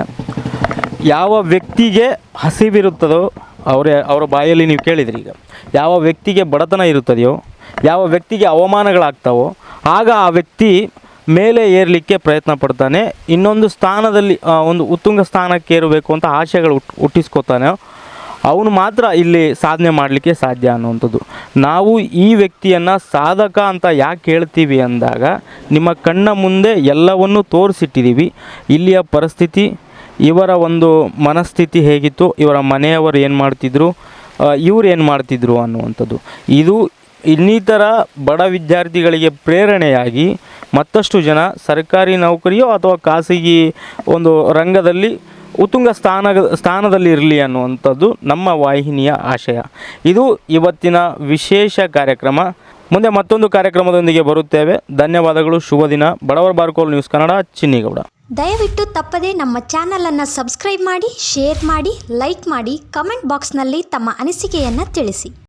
ಯಾವ ವ್ಯಕ್ತಿಗೆ ಹಸಿವಿರುತ್ತದೋ ಅವರೇ, ಅವರ ಬಾಯಲ್ಲಿ ನೀವು ಕೇಳಿದ್ರಿ ಈಗ. ಯಾವ ವ್ಯಕ್ತಿಗೆ ಬಡತನ ಇರುತ್ತದೆಯೋ, ಯಾವ ವ್ಯಕ್ತಿಗೆ ಅವಮಾನಗಳಾಗ್ತಾವೋ, ಆಗ ಆ ವ್ಯಕ್ತಿ ಮೇಲೆ ಏರಲಿಕ್ಕೆ ಪ್ರಯತ್ನ ಪಡ್ತಾನೆ. ಇನ್ನೊಂದು ಸ್ಥಾನದಲ್ಲಿ ಒಂದು ಉತ್ತುಂಗ ಸ್ಥಾನಕ್ಕೆ ಏರಬೇಕು ಅಂತ ಆಶೆಗಳು ಹುಟ್ ಹುಟ್ಟಿಸ್ಕೊತಾನೆ. ಅವನು ಮಾತ್ರ ಇಲ್ಲಿ ಸಾಧನೆ ಮಾಡಲಿಕ್ಕೆ ಸಾಧ್ಯ ಅನ್ನುವಂಥದ್ದು. ನಾವು ಈ ವ್ಯಕ್ತಿಯನ್ನು ಸಾಧಕ ಅಂತ ಯಾಕೆ ಹೇಳ್ತೀವಿ ಅಂದಾಗ, ನಿಮ್ಮ ಕಣ್ಣ ಮುಂದೆ ಎಲ್ಲವನ್ನೂ ತೋರಿಸಿಟ್ಟಿದ್ದೀವಿ. ಇಲ್ಲಿಯ ಪರಿಸ್ಥಿತಿ, ಇವರ ಒಂದು ಮನಸ್ಥಿತಿ ಹೇಗಿತ್ತು, ಇವರ ಮನೆಯವರು ಏನು ಮಾಡ್ತಿದ್ರು ಇವ್ರು ಏನು ಮಾಡ್ತಿದ್ರು ಅನ್ನುವಂಥದ್ದು. ಇದು ಇನ್ನಿತರ ಬಡ ವಿದ್ಯಾರ್ಥಿಗಳಿಗೆ ಪ್ರೇರಣೆಯಾಗಿ ಮತ್ತಷ್ಟು ಜನ ಸರ್ಕಾರಿ ನೌಕರಿಯೋ ಅಥವಾ ಖಾಸಗಿ ಒಂದು ರಂಗದಲ್ಲಿ ಉತ್ತುಂಗ ಸ್ಥಾನ, ಸ್ಥಾನದಲ್ಲಿ ಇರಲಿ ಅನ್ನುವಂಥದ್ದು ನಮ್ಮ ವಾಹಿನಿಯ ಆಶಯ. ಇದು ಇವತ್ತಿನ ವಿಶೇಷ ಕಾರ್ಯಕ್ರಮ. ಮುಂದೆ ಮತ್ತೊಂದು ಕಾರ್ಯಕ್ರಮದೊಂದಿಗೆ ಬರುತ್ತೇವೆ. ಧನ್ಯವಾದಗಳು. ಶುಭ ದಿನ. ಬಡವರ ಬಾರ್ಕೋಲ್ ನ್ಯೂಸ್ ಕನ್ನಡ, ಚಿನ್ನಿಗೌಡ. ದಯವಿಟ್ಟು ತಪ್ಪದೆ ನಮ್ಮ ಚಾನಲನ್ನು ಸಬ್ಸ್ಕ್ರೈಬ್ ಮಾಡಿ, ಶೇರ್ ಮಾಡಿ, ಲೈಕ್ ಮಾಡಿ, ಕಮೆಂಟ್ ಬಾಕ್ಸ್ನಲ್ಲಿ ತಮ್ಮ ಅನಿಸಿಕೆಯನ್ನು ತಿಳಿಸಿ.